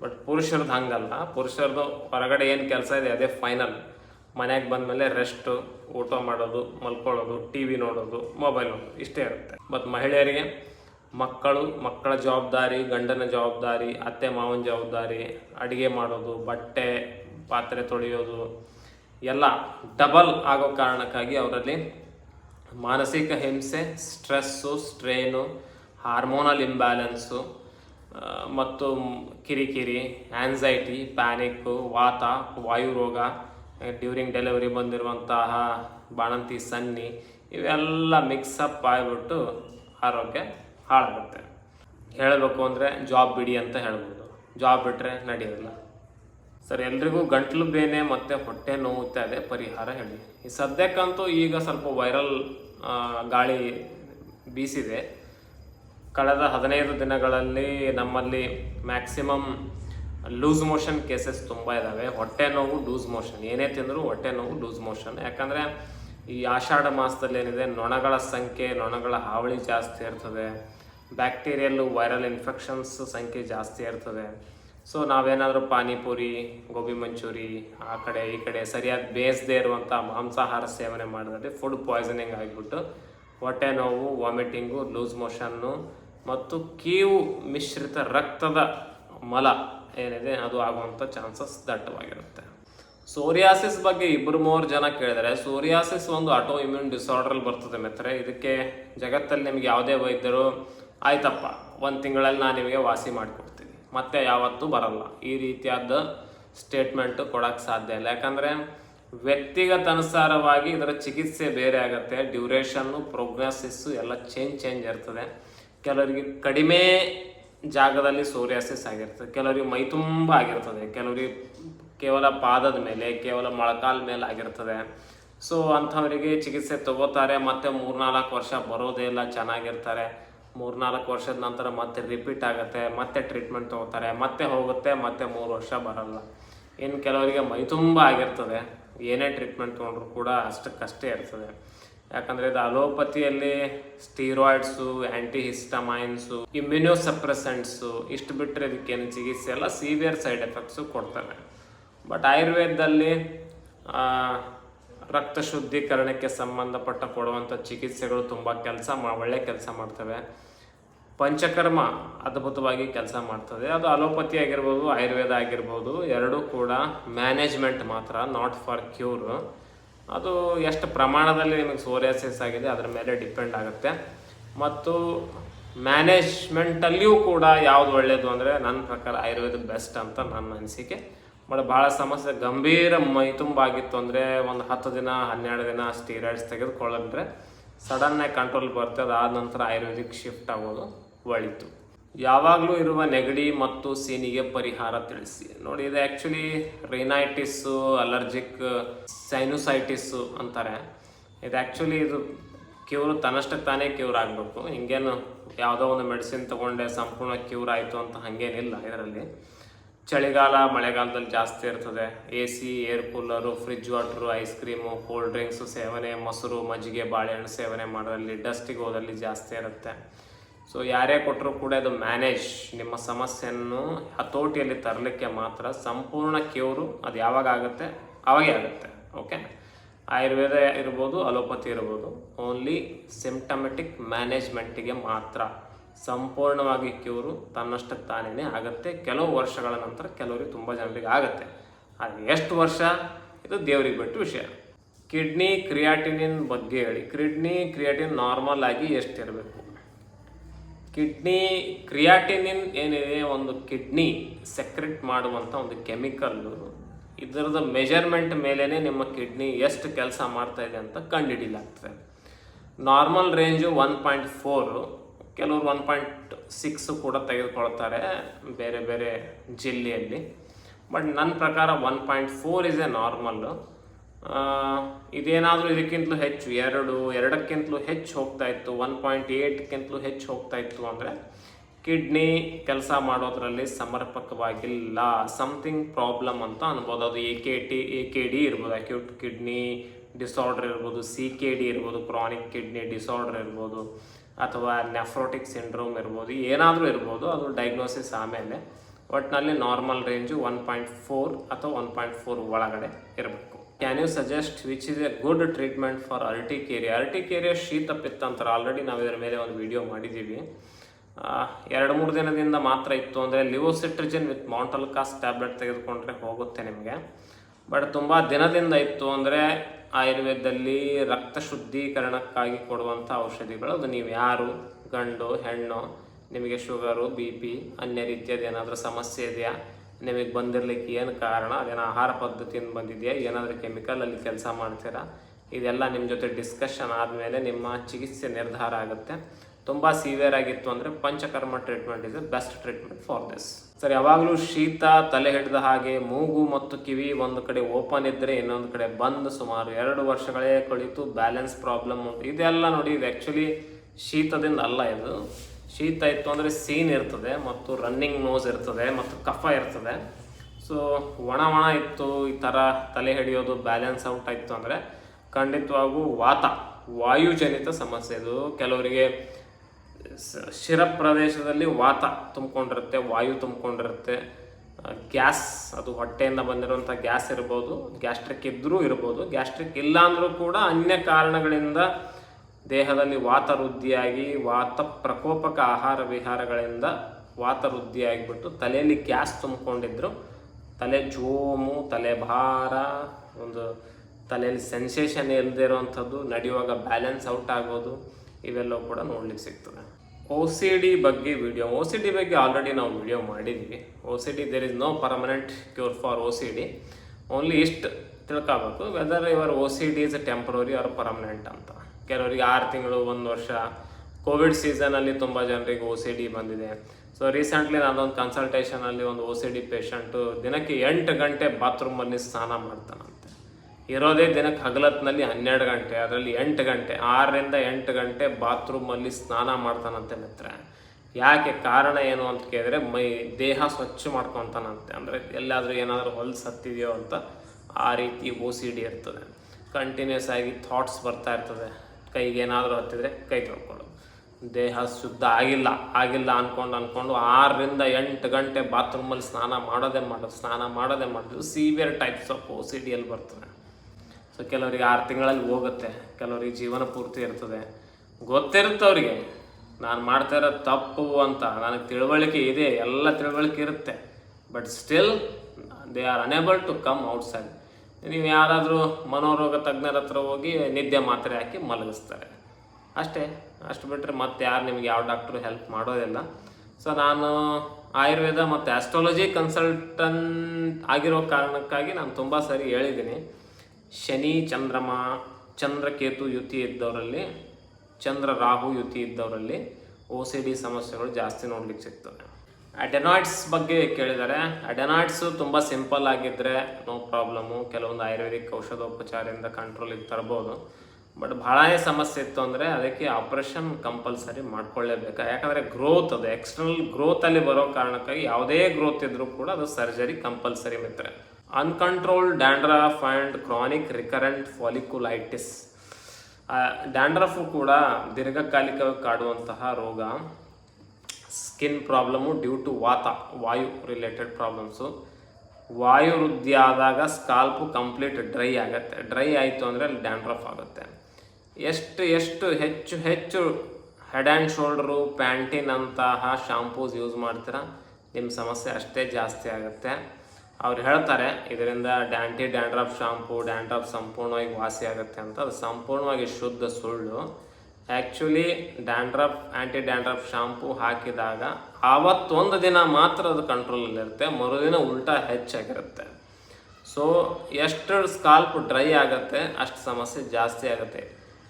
ಬಟ್ ಪುರುಷರದ್ದು ಹಂಗಲ್ಲ. ಪುರುಷರದು ಹೊರಗಡೆ ಏನು ಕೆಲಸ ಇದೆ ಅದೇ ಫೈನಲ್ ಮನೆಗೆ ಬಂದಮೇಲೆ ರೆಸ್ಟು ಊಟ ಮಾಡೋದು, ಮಲ್ಕೊಳ್ಳೋದು ಟಿ ವಿ ನೋಡೋದು ಮೊಬೈಲ್ ನೋಡೋದು, ಇಷ್ಟೇ ಇರುತ್ತೆ. ಬಟ್ ಮಹಿಳೆಯರಿಗೆ ಮಕ್ಕಳು, ಮಕ್ಕಳ ಜವಾಬ್ದಾರಿ, ಗಂಡನ ಜವಾಬ್ದಾರಿ, ಅತ್ತೆ, ಮಾವನ ಜವಾಬ್ದಾರಿ, ಅಡುಗೆ ಮಾಡೋದು, ಬಟ್ಟೆ, ಪಾತ್ರೆ ತೊಳೆಯೋದು ಎಲ್ಲ ಡಬಲ್ ಆಗೋ ಕಾರಣಕ್ಕಾಗಿ ಅವರಲ್ಲಿ ಮಾನಸಿಕ ಹಿಂಸೆ ಸ್ಟ್ರೆಸ್ಸು ಸ್ಟ್ರೇನು ಹಾರ್ಮೋನಲ್ ಇಂಬ್ಯಾಲೆನ್ಸು ಮತ್ತು ಕಿರಿಕಿರಿ ಆ್ಯನ್ಸೈಟಿ ಪ್ಯಾನಿಕ್ಕು ವಾತ ವಾಯು ರೋಗ ಡ್ಯೂರಿಂಗ್ ಡೆಲಿವರಿ ಬಂದಿರುವಂತಹ ಬಾಣಂತಿ, ಸನ್ನಿ ಇವೆಲ್ಲ ಮಿಕ್ಸಪ್ ಆಗಿಬಿಟ್ಟು ಆರೋಗ್ಯ ಹಾಳಾಗುತ್ತೆ. ಹೇಳಬೇಕು ಅಂದರೆ ಜಾಬ್ ಬಿಡಿ ಅಂತ ಹೇಳ್ಬೋದು. ಜಾಬ್ ಬಿಟ್ಟರೆ ನಡೆಯೋದಿಲ್ಲ ಸರ್, ಎಲ್ರಿಗೂ ಗಂಟ್ಲು ಬೇನೆ ಮತ್ತು ಹೊಟ್ಟೆ ನೋವು ಅದೇ ಪರಿಹಾರ ಹೇಳಿ. ಈ ಸದ್ಯಕ್ಕಂತೂ ಈಗ ಸ್ವಲ್ಪ ವೈರಲ್ ಗಾಳಿ ಬೀಸಿದೆ. ಕಳೆದ ಹದಿನೈದು ದಿನಗಳಲ್ಲಿ ನಮ್ಮಲ್ಲಿ ಮ್ಯಾಕ್ಸಿಮಮ್ ಲೂಸ್ ಮೋಷನ್ ಕೇಸಸ್ ತುಂಬ ಇದ್ದಾವೆ ಹೊಟ್ಟೆ ನೋವು ಲೂಸ್ ಮೋಷನ್ ಏನೇ ತಿಂದರೂ ಹೊಟ್ಟೆ ನೋವು ಲೂಸ್ ಮೋಷನ್ ಯಾಕಂದರೆ ಈ ಆಷಾಢ ಮಾಸದಲ್ಲಿ ಏನಿದೆ, ನೊಣಗಳ ಸಂಖ್ಯೆ, ನೊಣಗಳ ಹಾವಳಿ ಜಾಸ್ತಿ ಇರ್ತದೆ. ಬ್ಯಾಕ್ಟೀರಿಯಲ್ಲು ವೈರಲ್ ಇನ್ಫೆಕ್ಷನ್ಸ್ ಸಂಖ್ಯೆ ಜಾಸ್ತಿ ಇರ್ತದೆ. ಸೊ ನಾವೇನಾದರೂ ಪಾನಿಪುರಿ, ಗೋಬಿ ಮಂಚೂರಿ, ಆ ಕಡೆ ಈ ಕಡೆ ಸರಿಯಾಗಿ ಬೇಯಿಸದೇ ಇರುವಂಥ ಮಾಂಸಾಹಾರ ಸೇವನೆ ಮಾಡಿದ್ರೆ ಫುಡ್ ಪಾಯ್ಸನಿಂಗ್ ಆಗಿಬಿಟ್ಟು ಹೊಟ್ಟೆ ನೋವು ವಾಮಿಟಿಂಗು ಲೂಸ್ ಮೋಷನ್ನು ಮತ್ತು ಕೀವು ಮಿಶ್ರಿತ ರಕ್ತದ ಮಲ ಏನಿದೆ ಅದು ಆಗುವಂಥ ಚಾನ್ಸಸ್ ದಟ್ಟವಾಗಿರುತ್ತೆ. ಸೋರಿಯಾಸಿಸ್ ಬಗ್ಗೆ ಇಬ್ಬರು ಮೂರು ಜನ ಕೇಳಿದರೆ. ಸೋರಿಯಾಸಿಸ್ ಒಂದು ಆಟೋ ಇಮ್ಯೂನ್ ಡಿಸಾರ್ಡ್ರಲ್ಲಿ ಬರ್ತದೆ ಮಿತ್ರೆ ಇದಕ್ಕೆ ಜಗತ್ತಲ್ಲಿ ನಿಮ್ಗೆ ಯಾವುದೇ ವೈದ್ಯರು, ಆಯ್ತಪ್ಪ, ಒಂದು ತಿಂಗಳಲ್ಲಿ ನಾನು ನಿಮಗೆ ವಾಸಿ ಮಾಡಿಕೊಡ್ತೀನಿ. ಮತ್ತೆ ಯಾವತ್ತೂ ಬರಲ್ಲ. ಈ ರೀತಿಯಾದ ಸ್ಟೇಟ್ಮೆಂಟ್ ಕೊಡೋಕ್ಕೆ ಸಾಧ್ಯ ಇಲ್ಲ. ಯಾಕಂದರೆ ವ್ಯಕ್ತಿಗತ ಅನುಸಾರವಾಗಿ ಇದರ ಚಿಕಿತ್ಸೆ ಬೇರೆ ಆಗುತ್ತೆ. ಡ್ಯೂರೇಷನ್ನು ಪ್ರೋಗ್ನಾಸಿಸ್ಸು ಎಲ್ಲ ಚೇಂಜ್ ಚೇಂಜ್ ಇರ್ತದೆ. ಕೆಲವರಿಗೆ ಕಡಿಮೆ ಜಾಗದಲ್ಲಿ ಸೋರಿಯಾಸಿಸ್ ಆಗಿರ್ತದೆ. ಕೆಲವರಿಗೆ ಮೈ ತುಂಬ ಆಗಿರ್ತದೆ. ಕೆಲವರಿಗೆ ಕೇವಲ ಪಾದದ ಮೇಲೆ, ಕೇವಲ ಮೊಳಕಾಲ ಮೇಲೆ ಆಗಿರ್ತದೆ. ಸೊ ಅಂಥವರಿಗೆ ಚಿಕಿತ್ಸೆ ತಗೋತಾರೆ. ಮತ್ತೆ ಮೂರ್ನಾಲ್ಕು ವರ್ಷ ಬರೋದೇ ಇಲ್ಲ. ಚೆನ್ನಾಗಿರ್ತಾರೆ. ಮೂರ್ನಾಲ್ಕು ವರ್ಷದ ನಂತರ ಮತ್ತೆ ರಿಪೀಟ್ ಆಗುತ್ತೆ, ಮತ್ತೆ ಟ್ರೀಟ್ಮೆಂಟ್ ತಗೋತಾರೆ, ಮತ್ತೆ ಹೋಗುತ್ತೆ, ಮತ್ತೆ ಮೂರು ವರ್ಷ ಬರಲ್ಲ. ಇನ್ನು ಕೆಲವರಿಗೆ ಮೈ ತುಂಬ ಆಗಿರ್ತದೆ. ಏನೇ ಟ್ರೀಟ್ಮೆಂಟ್ ತೊಗೊಂಡ್ರು ಕೂಡ ಅಷ್ಟಕ್ಕಷ್ಟೇ ಇರ್ತದೆ. ಯಾಕಂದರೆ ಇದು ಅಲೋಪತಿಯಲ್ಲಿ ಸ್ಟೀರಾಯ್ಡ್ಸು ಆ್ಯಂಟಿಹಿಸ್ಟಮೈನ್ಸು ಇಮ್ಯುನೋಸಪ್ರೆಸೆಂಟ್ಸು ಇಷ್ಟು ಬಿಟ್ಟರೆ ಇದಕ್ಕೇನು ಚಿಕಿತ್ಸೆ ಎಲ್ಲ ಸೀವಿಯರ್ ಸೈಡ್ ಎಫೆಕ್ಟ್ಸು ಕೊಡ್ತವೆ. ಬಟ್ ಆಯುರ್ವೇದದಲ್ಲಿ ರಕ್ತ ಶುದ್ಧೀಕರಣಕ್ಕೆ ಸಂಬಂಧಪಟ್ಟ ಕೊಡುವಂಥ ಚಿಕಿತ್ಸೆಗಳು ತುಂಬ ಕೆಲಸ ಮಾ, ಒಳ್ಳೆ ಕೆಲಸ ಮಾಡ್ತವೆ. ಪಂಚಕರ್ಮ ಅದ್ಭುತವಾಗಿ ಕೆಲಸ ಮಾಡ್ತದೆ. ಅದು ಅಲೋಪತಿ ಆಗಿರ್ಬೋದು, ಆಯುರ್ವೇದ ಆಗಿರ್ಬೋದು, ಎರಡೂ ಕೂಡ ಮ್ಯಾನೇಜ್ಮೆಂಟ್ ಮಾತ್ರ ನಾಟ್ ಫಾರ್ ಕ್ಯೂರ್ ಅದು ಎಷ್ಟು ಪ್ರಮಾಣದಲ್ಲಿ ನಿಮಗೆ ಸೋರಿಯಾಸಿಸ್ ಆಗಿದೆ, ಅದರ ಮೇಲೆ ಡಿಪೆಂಡ್ ಆಗುತ್ತೆ. ಮತ್ತು ಮ್ಯಾನೇಜ್ಮೆಂಟಲ್ಲಿಯೂ ಕೂಡ ಯಾವುದು ಒಳ್ಳೆಯದು ಅಂದರೆ, ನನ್ನ ಪ್ರಕಾರ ಆಯುರ್ವೇದ ಬೆಸ್ಟ್ ಅಂತ ನನ್ನ ಅನಿಸಿಕೆ. ಬಟ್ ಭಾಳ ಸಮಸ್ಯೆ. ಗಂಭೀರ ಮೈ ತುಂಬಾಗಿತ್ತು ಅಂದರೆ ಒಂದು ಹತ್ತು ದಿನ, ಹನ್ನೆರಡು ದಿನ ಸ್ಟೀರಾಯ್ಡ್ಸ್ ತೆಗೆದುಕೊಳ್ಳಂದ್ರೆ ಸಡನ್ನಾಗಿ ಕಂಟ್ರೋಲ್ ಬರ್ತದೆ ಅದಾದ ನಂತರ ಆಯುರ್ವೇದಿಕ್ ಶಿಫ್ಟ್ ಆಗೋದು ಒಳಿತು. ಯಾವಾಗಲೂ ಇರುವ ನೆಗಡಿ ಮತ್ತು ಸೀನಿಗೆ ಪರಿಹಾರ ತಿಳಿಸಿ. ನೋಡಿ, ಇದು ಆ್ಯಕ್ಚುಲಿ ರೈನೈಟಿಸ್ಸು ಅಲರ್ಜಿಕ್ ಸೈನುಸೈಟಿಸ್ಸು ಅಂತಾರೆ. ಇದು ಆ್ಯಕ್ಚುಲಿ ಇದು ಕ್ಯೂರ್ ತನ್ನಷ್ಟಕ್ಕೆ ತಾನೇ ಕ್ಯೂರ್ ಆಗಬೇಕು. ಹಿಂಗೇನು ಯಾವುದೋ ಒಂದು ಮೆಡಿಸಿನ್ ತೊಗೊಂಡೆ, ಸಂಪೂರ್ಣ ಕ್ಯೂರ್ ಆಯಿತು ಅಂತ ಹಾಗೇನಿಲ್ಲ ಇದರಲ್ಲಿ. ಚಳಿಗಾಲ, ಮಳೆಗಾಲದಲ್ಲಿ ಜಾಸ್ತಿ ಇರ್ತದೆ. A C air cooler fridge water ice cream cold drinks ಸೇವನೆ, ಮೊಸರು, ಮಜ್ಜಿಗೆ, ಬಾಳೆಹಣ್ಣು ಸೇವನೆ ಮಾಡೋದ್ರಲ್ಲಿ ಡಸ್ಟಿಗೆ ಹೋದಲ್ಲಿ ಜಾಸ್ತಿ ಇರುತ್ತೆ. ಸೊ ಯಾರೇ ಕೊಟ್ಟರು ಕೂಡ ಅದು ಮ್ಯಾನೇಜ್ ನಿಮ್ಮ ಸಮಸ್ಯೆಯನ್ನು ಹತೋಟಿಯಲ್ಲಿ ತರಲಿಕ್ಕೆ ಮಾತ್ರ ಸಂಪೂರ್ಣ ಕ್ಯೂರು ಅದು ಯಾವಾಗ ಆಗುತ್ತೆ? ಅವಾಗೇ ಆಗುತ್ತೆ. ಓಕೆ ಆಯುರ್ವೇದ ಇರ್ಬೋದು, ಅಲೋಪತಿ ಇರ್ಬೋದು ಓನ್ಲಿ ಸಿಂಪ್ಟಮೆಟಿಕ್ ಮ್ಯಾನೇಜ್ಮೆಂಟಿಗೆ ಮಾತ್ರ. ಸಂಪೂರ್ಣವಾಗಿ ಕ್ಯೂರು ತನ್ನಷ್ಟಕ್ಕೆ ತಾನೇ ಆಗುತ್ತೆ. ಕೆಲವು ವರ್ಷಗಳ ನಂತರ ಕೆಲವರಿಗೆ ತುಂಬ ಜನರಿಗೆ ಆಗುತ್ತೆ. ಆದರೆ ಎಷ್ಟು ವರ್ಷ? ಇದು ದೇವರಿಗೆ ಬಿಟ್ಟು ವಿಷಯ. ಕಿಡ್ನಿ ಕ್ರಿಯಾಟಿನಿನ್ ಬಗ್ಗೆ ಹೇಳಿ. ಕಿಡ್ನಿ ಕ್ರಿಯಾಟಿನ್ ನಾರ್ಮಲ್ ಆಗಿ ಎಷ್ಟಿರಬೇಕು? ಕಿಡ್ನಿ ಕ್ರಿಯಾಟಿನಿನ್ ಏನಿದೆ? ಒಂದು ಕಿಡ್ನಿ ಸೆಕ್ರೆಟ್ ಮಾಡುವಂಥ ಒಂದು ಕೆಮಿಕಲ್ಲು ಇದರದ ಮೆಜರ್ಮೆಂಟ್ ಮೇಲೇ ನಿಮ್ಮ ಕಿಡ್ನಿ ಎಷ್ಟು ಕೆಲಸ ಮಾಡ್ತಾ ಇದೆ ಅಂತ ಕಂಡುಹಿಡಿಯಲಾಗ್ತದೆ. Normal range one point four. ಕೆಲವರು ಒನ್ ಪಾಯಿಂಟ್ ಸಿಕ್ಸು ಕೂಡ ತೆಗೆದುಕೊಳ್ತಾರೆ ಬೇರೆ ಬೇರೆ ಜಿಲ್ಲೆಯಲ್ಲಿ. ಬಟ್ ನನ್ನ ಪ್ರಕಾರ one point four is a normal ಇದೇನಾದರೂ ಇದಕ್ಕಿಂತಲೂ ಹೆಚ್ಚು, ಎರಡು, ಎರಡಕ್ಕಿಂತಲೂ ಹೆಚ್ಚು ಹೋಗ್ತಾ ಇತ್ತು ಒನ್ ಪಾಯಿಂಟ್ ಏಯ್ಟ್ಗಿಂತಲೂ ಹೆಚ್ಚು ಹೋಗ್ತಾ ಇತ್ತು ಅಂದರೆ ಕಿಡ್ನಿ ಕೆಲಸ ಮಾಡೋದ್ರಲ್ಲಿ ಸಮರ್ಪಕವಾಗಿಲ್ಲ. ಸಮಥಿಂಗ್ ಪ್ರಾಬ್ಲಮ್ ಅಂತ ಅನ್ಬೋದು. ಅದು A K T A K D ಇರ್ಬೋದು ಅಕ್ಯೂಟ್ ಕಿಡ್ನಿ ಡಿಸಾರ್ಡರ್ ಇರ್ಬೋದು ಸಿ ಕೆ ಡಿ ಇರ್ಬೋದು ಕ್ರಾನಿಕ್ ಕಿಡ್ನಿ ಡಿಸಾರ್ಡರ್ ಇರ್ಬೋದು. ಅಥವಾ ನೆಫ್ರೋಟಿಕ್ ಸಿಂಡ್ರೋಮ್ ಇರ್ಬೋದು, ಏನಾದರೂ ಇರ್ಬೋದು, ಅದು ಡಯಾಗ್ನೋಸಿಸ್ ಆಮೇಲೆ ಒಟ್ಟಿನಲ್ಲಿ normal range one point four ಅಥವಾ ಒನ್ ಪಾಯಿಂಟ್ ಫೋರ್ ಒಳಗಡೆ ಇರಬೇಕು. Can you suggest which is a good treatment for urticaria urticaria ಶೀತ ಪಿತ್ತ ಅಂತಾರೆ ಆಲ್ರೆಡಿ ನಾವು ಇದರ ಮೇಲೆ ಒಂದು ವಿಡಿಯೋ ಮಾಡಿದ್ದೀವಿ ಎರಡು ಮೂರು ದಿನದಿಂದ ಮಾತ್ರ ಇತ್ತು ಅಂದರೆ ಲಿವೋಸಿಟ್ರಿಜಿನ್ ವಿತ್ ಮೌಂಟಲ್ ಕಾಸ್ ಟ್ಯಾಬ್ಲೆಟ್ ತೆಗೆದುಕೊಂಡ್ರೆ ಹೋಗುತ್ತೆ ನಿಮಗೆ. ಬಟ್ ತುಂಬ ದಿನದಿಂದ ಇತ್ತು ಅಂದರೆ ಆಯುರ್ವೇದದಲ್ಲಿ ರಕ್ತ ಶುದ್ಧೀಕರಣಕ್ಕಾಗಿ ಕೊಡುವಂಥ ಔಷಧಿಗಳು. ಅದು ನೀವು ಯಾರು, ಗಂಡು, ಹೆಣ್ಣು, ನಿಮಗೆ ಶುಗರು, ಬಿ ಪಿ, ಅನ್ಯ ರೀತಿಯದ ಏನಾದರೂ ಸಮಸ್ಯೆ ಇದೆಯಾ? ನಿಮಗೆ ಬಂದಿರಲಿಕ್ಕೆ ಏನು ಕಾರಣ? ಅದೇನೋ ಆಹಾರ ಪದ್ಧತಿಯಿಂದ ಬಂದಿದೆಯಾ? ಏನಾದರೂ ಕೆಮಿಕಲಲ್ಲಿ ಕೆಲಸ ಮಾಡ್ತೀರಾ? ಇದೆಲ್ಲ ನಿಮ್ಮ ಜೊತೆ ಡಿಸ್ಕಷನ್ ಆದಮೇಲೆ ನಿಮ್ಮ ಚಿಕಿತ್ಸೆ ನಿರ್ಧಾರ ಆಗುತ್ತೆ. ತುಂಬ ಸಿವಿಯರ್ ಆಗಿತ್ತು ಅಂದರೆ panchakarma treatment is best treatment for this sir, ಯಾವಾಗಲೂ ಶೀತ, ತಲೆ ಹಿಡಿದ ಹಾಗೆ ಮೂಗು ಮತ್ತು ಕಿವಿ ಒಂದು ಕಡೆ ಓಪನ್ ಇದ್ದರೆ ಇನ್ನೊಂದು ಕಡೆ ಬಂದು ಸುಮಾರು ಎರಡು ವರ್ಷಗಳೇ ಕಳೀತು ಬ್ಯಾಲೆನ್ಸ್ ಪ್ರಾಬ್ಲಮ್ ಇದೆಲ್ಲ ನೋಡಿ ಇದು ಆ್ಯಕ್ಚುಲಿ ಶೀತದಿಂದ ಅಲ್ಲ ಇದು. ಶೀತ ಇತ್ತು ಅಂದರೆ ಸೀನ್ ಇರ್ತದೆ ಮತ್ತು ರನ್ನಿಂಗ್ ನೋಸ್ ಇರ್ತದೆ ಮತ್ತು ಕಫ ಇರ್ತದೆ. ಸೊ ಒಣ ಒಣ ಇತ್ತು, ಈ ಥರ ತಲೆ ಹಿಡಿಯೋದು ಬ್ಯಾಲೆನ್ಸ್ ಔಟ್ ಆಯಿತು ಅಂದರೆ ಖಂಡಿತವಾಗೂ ವಾತ, ವಾಯುಜನಿತ ಸಮಸ್ಯೆ. ಇದು ಕೆಲವರಿಗೆ ಶಿರ ಪ್ರದೇಶದಲ್ಲಿ ವಾತ ತುಂಬಿಕೊಂಡಿರುತ್ತೆ, ವಾಯು ತುಂಬಿಕೊಂಡಿರುತ್ತೆ. ಗ್ಯಾಸ್, ಅದು ಹೊಟ್ಟೆಯಿಂದ ಬಂದಿರುವಂಥ ಗ್ಯಾಸ್ ಇರ್ಬೋದು, ಗ್ಯಾಸ್ಟ್ರಿಕ್ ಇದ್ದರೂ ಇರ್ಬೋದು. ಗ್ಯಾಸ್ಟ್ರಿಕ್ ಇಲ್ಲ ಅಂದರೂ ಕೂಡ ಅನ್ಯ ಕಾರಣಗಳಿಂದ ದೇಹದಲ್ಲಿ ವಾತ ವೃದ್ಧಿಯಾಗಿ, ವಾತ ಪ್ರಕೋಪಕ ಆಹಾರ ವಿಹಾರಗಳಿಂದ ವಾತ ವೃದ್ಧಿಯಾಗಿಬಿಟ್ಟು ತಲೆಯಲ್ಲಿ ಗ್ಯಾಸ್ ತುಂಬಿಕೊಂಡಿದ್ರು. ತಲೆ ಜೋಮು, ತಲೆ ಭಾರ, ಒಂದು ತಲೆಯಲ್ಲಿ ಸೆನ್ಸೇಷನ್ ಇಲ್ಲದೆ ಇರುವಂಥದ್ದು ನಡೆಯುವಾಗ ಬ್ಯಾಲೆನ್ಸ್ ಔಟ್ ಆಗೋದು, ಇವೆಲ್ಲವೂ ಕೂಡ ನೋಡ್ಲಿಕ್ಕೆ ಸಿಗ್ತದೆ. ಓ ಸಿ ಡಿ ಬಗ್ಗೆ ವಿಡಿಯೋ ಒ ಸಿ ಡಿ ಬಗ್ಗೆ ಆಲ್ರೆಡಿ ನಾವು ವಿಡಿಯೋ ಮಾಡಿದ್ವಿ. O C D there is no permanent cure for O C D only ಇಷ್ಟು ತಿಳ್ಕೊಬೇಕು whether ಇವರ್ O C D is temporary or permanent ಅಂತ. ಕೆಲವರಿಗೆ ಆರು ತಿಂಗಳು, ಒಂದು ವರ್ಷ. ಕೋವಿಡ್ ಸೀಸನಲ್ಲಿ ತುಂಬ ಜನರಿಗೆ ಒ ಸಿ ಡಿ ಬಂದಿದೆ. ಸೊ ರೀಸೆಂಟ್ಲಿ ನಾನೊಂದು ಕನ್ಸಲ್ಟೇಷನಲ್ಲಿ ಒಂದು ಒ ಸಿ ಡಿ ಪೇಷಂಟು ದಿನಕ್ಕೆ ಎಂಟು ಗಂಟೆ ಬಾತ್ರೂಮಲ್ಲಿ ಸ್ನಾನ ಮಾಡ್ತಾನಂತೆ ಇರೋದೇ ದಿನಕ್ಕೆ ಹಗಲತ್ನಲ್ಲಿ ಹನ್ನೆರಡು ಗಂಟೆ, ಅದರಲ್ಲಿ ಎಂಟು ಗಂಟೆ, ಆರರಿಂದ ಎಂಟು ಗಂಟೆ ಬಾತ್ರೂಮಲ್ಲಿ ಸ್ನಾನ ಮಾಡ್ತಾನಂತೆ ಮಿತ್ರ. ಯಾಕೆ ಕಾರಣ ಏನು ಅಂತ ಕೇಳಿದ್ರೆ ಮೈ, ದೇಹ ಸ್ವಚ್ಛ ಮಾಡ್ಕೊತಾನಂತೆ. ಅಂದರೆ ಎಲ್ಲಾದರೂ ಏನಾದರೂ ಹೊಲಸು ಹತ್ತಿದೆಯೋ ಅಂತ ಆ ರೀತಿ ಓ ಸಿ ಡಿ ಇರ್ತದೆ. ಕಂಟಿನ್ಯೂಸ್ ಆಗಿ ಥಾಟ್ಸ್ ಬರ್ತಾ ಇರ್ತದೆ. ಕೈಗೆ ಏನಾದರೂ ಹತ್ತಿದ್ರೆ ಕೈ ತೊಳ್ಕೊಳ್ಳೋದು. ದೇಹ ಶುದ್ಧ ಆಗಿಲ್ಲ ಆಗಿಲ್ಲ ಅನ್ಕೊಂಡು ಅನ್ಕೊಂಡು ಆರರಿಂದ ಎಂಟು ಗಂಟೆ ಬಾತ್ರೂಮಲ್ಲಿ ಸ್ನಾನ ಮಾಡೋದೇ ಮಾಡೋದು ಸ್ನಾನ ಮಾಡೋದೇ ಮಾಡೋದು severe types of O C ಡಿಯಲ್ಲಿ ಬರ್ತದೆ. ಸೊ ಕೆಲವರಿಗೆ ಆರು ತಿಂಗಳಲ್ಲಿ ಹೋಗುತ್ತೆ, ಕೆಲವರಿಗೆ ಜೀವನ ಪೂರ್ತಿ ಇರ್ತದೆ. ಗೊತ್ತಿರುತ್ತೆ ಅವರಿಗೆ, ನಾನು ಮಾಡ್ತಾ ಇರೋ ತಪ್ಪು ಅಂತ, ನನಗೆ ತಿಳುವಳಿಕೆ ಇದೆ, ಎಲ್ಲ ತಿಳುವಳಿಕೆ ಇರುತ್ತೆ. But still they are unable to come outside ನೀವು ಯಾರಾದರೂ ಮನೋರೋಗ ತಜ್ಞರ ಹತ್ರ ಹೋಗಿ ನಿದ್ದೆ ಮಾತ್ರೆ ಹಾಕಿ ಮಲಗಿಸ್ತಾರೆ. ಅಷ್ಟೇ, ಅಷ್ಟು ಬಿಟ್ಟರೆ ಮತ್ತೆ ಯಾರು ನಿಮ್ಗೆ ಯಾವ ಡಾಕ್ಟ್ರು ಹೆಲ್ಪ್ ಮಾಡೋದಿಲ್ಲ. ಸೊ ನಾನು ಆಯುರ್ವೇದ ಮತ್ತು ಆಸ್ಟ್ರಾಲಜಿ ಕನ್ಸಲ್ಟನ್ ಆಗಿರೋ ಕಾರಣಕ್ಕಾಗಿ ನಾನು ತುಂಬ ಸರಿ ಹೇಳಿದ್ದೀನಿ ಶನಿ, ಚಂದ್ರಮ, ಚಂದ್ರಕೇತು ಯುತಿ ಇದ್ದವರಲ್ಲಿ, ಚಂದ್ರ ರಾಹು ಯುತಿ ಇದ್ದವರಲ್ಲಿ ಒ ಸಿ ಡಿ ಸಮಸ್ಯೆಗಳು ಜಾಸ್ತಿ ನೋಡ್ಲಿಕ್ಕೆ ಸಿಗ್ತವೆ. ಅಡೆನಾಯ್ಡ್ಸ್ ಬಗ್ಗೆ ಕೇಳಿದ್ದಾರೆ ಅಡೆನಾಯ್ಡ್ಸು ತುಂಬ ಸಿಂಪಲ್ ಆಗಿದ್ದರೆ ನೋ ಪ್ರಾಬ್ಲಮ್ಮು ಕೆಲವೊಂದು ಆಯುರ್ವೇದಿಕ್ ಔಷಧೋಪಚಾರದಿಂದ ಕಂಟ್ರೋಲಿಗೆ ತರ್ಬೋದು. ಬಟ್ ಭಾಳ ಸಮಸ್ಯೆ ಇತ್ತು ಅಂದರೆ ಅದಕ್ಕೆ ಆಪ್ರೇಷನ್ ಕಂಪಲ್ಸರಿ ಮಾಡ್ಕೊಳ್ಳೇಬೇಕು. ಯಾಕಂದರೆ ಗ್ರೋತ್ ಅದು, ಎಕ್ಸ್ಟರ್ನಲ್ ಗ್ರೋತಲ್ಲಿ ಬರೋ ಕಾರಣಕ್ಕಾಗಿ ಯಾವುದೇ ಗ್ರೋತ್ ಇದ್ದರೂ ಕೂಡ ಅದು surgery compulsory Mitra. Uncontrolled dandruff and chronic recurrent folliculitis dandruff ಕೂಡ ದೀರ್ಘಕಾಲಿಕವಾಗಿ ಕಾಡುವಂತಹ ರೋಗ. ಸ್ಕಿನ್ ಪ್ರಾಬ್ಲಮು ಡ್ಯೂ ಟು ವಾತ, ವಾಯು ರಿಲೇಟೆಡ್ ಪ್ರಾಬ್ಲಮ್ಸು ವಾಯು ವೃದ್ಧಿ ಆದಾಗ ಸ್ಕಾಲ್ಪು ಕಂಪ್ಲೀಟ್ ಡ್ರೈ ಆಗುತ್ತೆ. ಡ್ರೈ ಆಯಿತು ಅಂದರೆ ಅಲ್ಲಿ ಡ್ಯಾಂಡ್ರಫ್ ಆಗುತ್ತೆ. ಎಷ್ಟು ಎಷ್ಟು ಹೆಚ್ಚು ಹೆಚ್ಚು ಹೆಡ್ ಆ್ಯಂಡ್ ಶೋಲ್ಡ್ರು ಪ್ಯಾಂಟಿನಂತಹ ಶಾಂಪೂಸ್ ಯೂಸ್ ಮಾಡ್ತೀರಾ? ನಿಮ್ಮ ಸಮಸ್ಯೆ ಅಷ್ಟೇ ಜಾಸ್ತಿ ಆಗುತ್ತೆ. ಅವ್ರು ಹೇಳ್ತಾರೆ, ಇದರಿಂದ ಡ್ಯಾಂಟಿ, ಡ್ಯಾಂಡ್ರಫ್ ಶಾಂಪು, ಡ್ಯಾಂಡ್ರಫ್ ಸಂಪೂರ್ಣವಾಗಿ ವಾಸಿ ಆಗುತ್ತೆ ಅಂತ. ಅದು ಸಂಪೂರ್ಣವಾಗಿ ಶುದ್ಧ ಸುಳ್ಳು. Actually dandruff anti dandruff shampoo ಹಾಕಿದಾಗ ಆವತ್ತೊಂದು ದಿನ ಮಾತ್ರ ಅದು ಕಂಟ್ರೋಲಲ್ಲಿರುತ್ತೆ ಮರುದಿನ ಉಲ್ಟಾ ಹೆಚ್ಚಾಗಿರುತ್ತೆ. ಸೊ ಎಷ್ಟು ಸ್ಕಾಲ್ಪ್ ಡ್ರೈ ಆಗುತ್ತೆ, ಅಷ್ಟು ಸಮಸ್ಯೆ ಜಾಸ್ತಿ ಆಗುತ್ತೆ.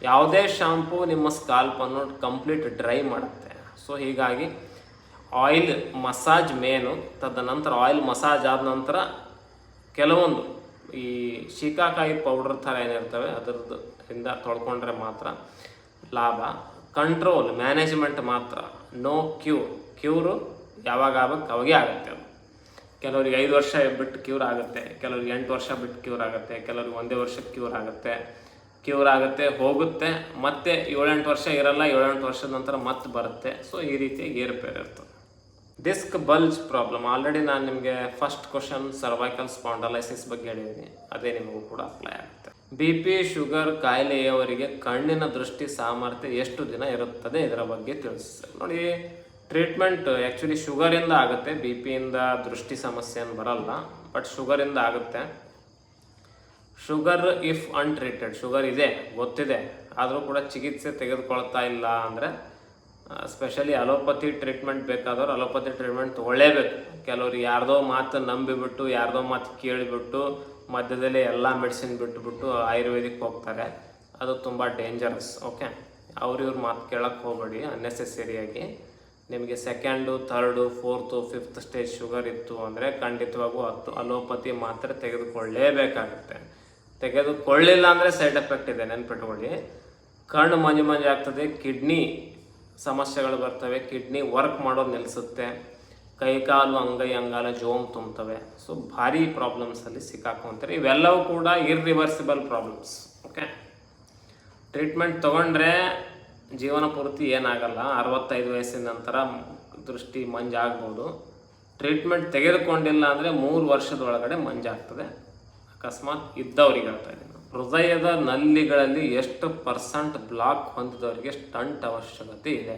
ಯಾವುದೇ ಶಾಂಪು ನಿಮ್ಮ ಸ್ಕಾಲ್ಪನ್ನು ಕಂಪ್ಲೀಟ್ ಡ್ರೈ ಮಾಡುತ್ತೆ. ಸೊ ಹೀಗಾಗಿ ಆಯಿಲ್ ಮಸಾಜ್ ಮೇನು ತದನಂತರ ಆಯಿಲ್ ಮಸಾಜ್ ಆದ ನಂತರ ಕೆಲವೊಂದು ಈ ಶೀಕಾಕಾಯಿ ಪೌಡರ್ ಥರ ಏನಿರ್ತವೆ ಅದರದ್ದು ಇಂದ ತೊಳ್ಕೊಂಡ್ರೆ ಮಾತ್ರ ಲಾಭ. ಕಂಟ್ರೋಲ್ ಮ್ಯಾನೇಜ್ಮೆಂಟ್ ಮಾತ್ರ. ನೋ ಕ್ಯೂರ್ ಕ್ಯೂರು ಯಾವಾಗ ಅವಾಗೇ ಆಗುತ್ತೆ ಅದು. ಕೆಲವರಿಗೆ ಐದು ವರ್ಷ ಬಿಟ್ಟು ಕ್ಯೂರ್ ಆಗುತ್ತೆ, ಕೆಲವರಿಗೆ ಎಂಟು ವರ್ಷ ಬಿಟ್ಟು ಕ್ಯೂರ್ ಆಗುತ್ತೆ, ಕೆಲವರಿಗೆ ಒಂದೇ ವರ್ಷಕ್ಕೆ ಕ್ಯೂರ್ ಆಗುತ್ತೆ. ಕ್ಯೂರ್ ಆಗುತ್ತೆ, ಹೋಗುತ್ತೆ, ಮತ್ತೆ ಏಳೆಂಟು ವರ್ಷ ಇರಲ್ಲ, ಏಳೆಂಟು ವರ್ಷದ ನಂತರ ಮತ್ತೆ ಬರುತ್ತೆ. ಸೊ ಈ ರೀತಿಯಾಗಿ ಏರುಪೇರು ಇರ್ತದೆ. ಡಿಸ್ಕ್ ಬಲ್ಜ್ ಪ್ರಾಬ್ಲಮ್ ಆಲ್ರೆಡಿ ನಾನು ನಿಮಗೆ ಫಸ್ಟ್ ಕ್ವಶನ್ ಸರ್ವೈಕಲ್ ಸ್ಪಾಂಡಲೈಸಿಸ್ ಬಗ್ಗೆ ಹೇಳಿದ್ದೀನಿ. ಅದೇ ನಿಮಗೂ ಕೂಡ ಅಪ್ಲೈ ಆಗುತ್ತೆ. ಬಿ ಪಿ ಶುಗರ್ ಕಾಯಿಲೆಯವರಿಗೆ ಕಣ್ಣಿನ ದೃಷ್ಟಿ ಸಾಮರ್ಥ್ಯ ಎಷ್ಟು ದಿನ ಇರುತ್ತದೆ ಇದರ ಬಗ್ಗೆ ತಿಳಿಸಿ ನೋಡಿ ಟ್ರೀಟ್ಮೆಂಟ್ ಆ್ಯಕ್ಚುಲಿ ಶುಗರಿಂದ ಆಗುತ್ತೆ ಬಿ ಪಿಯಿಂದ ದೃಷ್ಟಿ ಸಮಸ್ಯೆ ಏನು ಬರಲ್ಲ ಬಟ್ ಶುಗರಿಂದ ಆಗುತ್ತೆ. ಶುಗರ್ ಇಫ್ ಅನ್ಟ್ರೀಟೆಡ್ ಶುಗರ್ ಇದೆ, ಗೊತ್ತಿದೆ, ಆದರೂ ಕೂಡ ಚಿಕಿತ್ಸೆ ತೆಗೆದುಕೊಳ್ತಾ ಇಲ್ಲ ಅಂದರೆ ಸ್ಪೆಷಲಿ ಅಲೋಪತಿ ಟ್ರೀಟ್ಮೆಂಟ್ ಬೇಕಾದವ್ರು ಅಲೋಪತಿ ಟ್ರೀಟ್ಮೆಂಟ್ ತೊಗೊಳ್ಳೇಬೇಕು. ಕೆಲವ್ರು ಯಾರ್ದೋ ಮಾತು ನಂಬಿಬಿಟ್ಟು, ಯಾರ್ದೋ ಮಾತು ಕೇಳಿಬಿಟ್ಟು, ಮಧ್ಯದಲ್ಲಿ ಎಲ್ಲ ಮೆಡಿಸಿನ್ ಬಿಟ್ಟುಬಿಟ್ಟು ಆಯುರ್ವೇದಿಕ್ ಹೋಗ್ತಾರೆ. ಅದು ತುಂಬ ಡೇಂಜರಸ್ ಓಕೆ ಅವ್ರಿವ್ರ ಮಾತು ಕೇಳೋಕ್ಕೆ ಹೋಗಬೇಡಿ ಅನ್ನೆಸೆಸರಿಯಾಗಿ ನಿಮಗೆ second third fourth fifth stage sugar ಇತ್ತು ಅಂದರೆ ಖಂಡಿತವಾಗೂ ಹತ್ತು ಅಲೋಪತಿ ಮಾತ್ರೆ ತೆಗೆದುಕೊಳ್ಳೇಬೇಕಾಗುತ್ತೆ. ತೆಗೆದುಕೊಳ್ಳಿಲ್ಲ ಅಂದರೆ ಸೈಡ್ ಎಫೆಕ್ಟ್ ಇದೆ, ನೆನ್ಪಿಟ್ಕೊಳ್ಳಿ. ಕಣ್ಣು ಮಂಜು ಮಂಜು ಆಗ್ತದೆ ಕಿಡ್ನಿ ಸಮಸ್ಯೆಗಳು ಬರ್ತವೆ, ಕಿಡ್ನಿ ವರ್ಕ್ ಮಾಡೋದು ನಿಲ್ಲಿಸುತ್ತೆ ಕೈಕಾಲು ಅಂಗೈ, ಅಂಗಾಲ ಜೋಮ್ ತುಂಬ್ತವೆ. ಸೊ ಭಾರಿ ಪ್ರಾಬ್ಲಮ್ಸಲ್ಲಿ ಸಿಕ್ಕಾಕೊಂತಾರೆ. ಇವೆಲ್ಲವೂ ಕೂಡ ಇರ್ರಿವರ್ಸಿಬಲ್ ಪ್ರಾಬ್ಲಮ್ಸ್ ಓಕೆ ಟ್ರೀಟ್ಮೆಂಟ್ ತೊಗೊಂಡ್ರೆ ಜೀವನ ಪೂರ್ತಿ ಏನಾಗಲ್ಲ. ಅರವತ್ತೈದು ವಯಸ್ಸಿನ ನಂತರ ದೃಷ್ಟಿ ಮಂಜಾಗ್ಬೋದು. ಟ್ರೀಟ್ಮೆಂಟ್ ತೆಗೆದುಕೊಂಡಿಲ್ಲ ಅಂದರೆ ಮೂರು ವರ್ಷದ ಒಳಗಡೆ ಮಂಜಾಗ್ತದೆ. ಅಕಸ್ಮಾತ್ ಇದ್ದವ್ರಿಗೆ ಹೇಳ್ತಾ ಇದ್ದೀನಿ ಹೃದಯದ ನಲ್ಲಿಗಳಲ್ಲಿ ಎಷ್ಟು ಪರ್ಸೆಂಟ್ ಬ್ಲಾಕ್ ಹೊಂದಿದವರಿಗೆ ಸ್ಟಂಟ್ ಅವಶ್ಯಕತೆ ಇದೆ.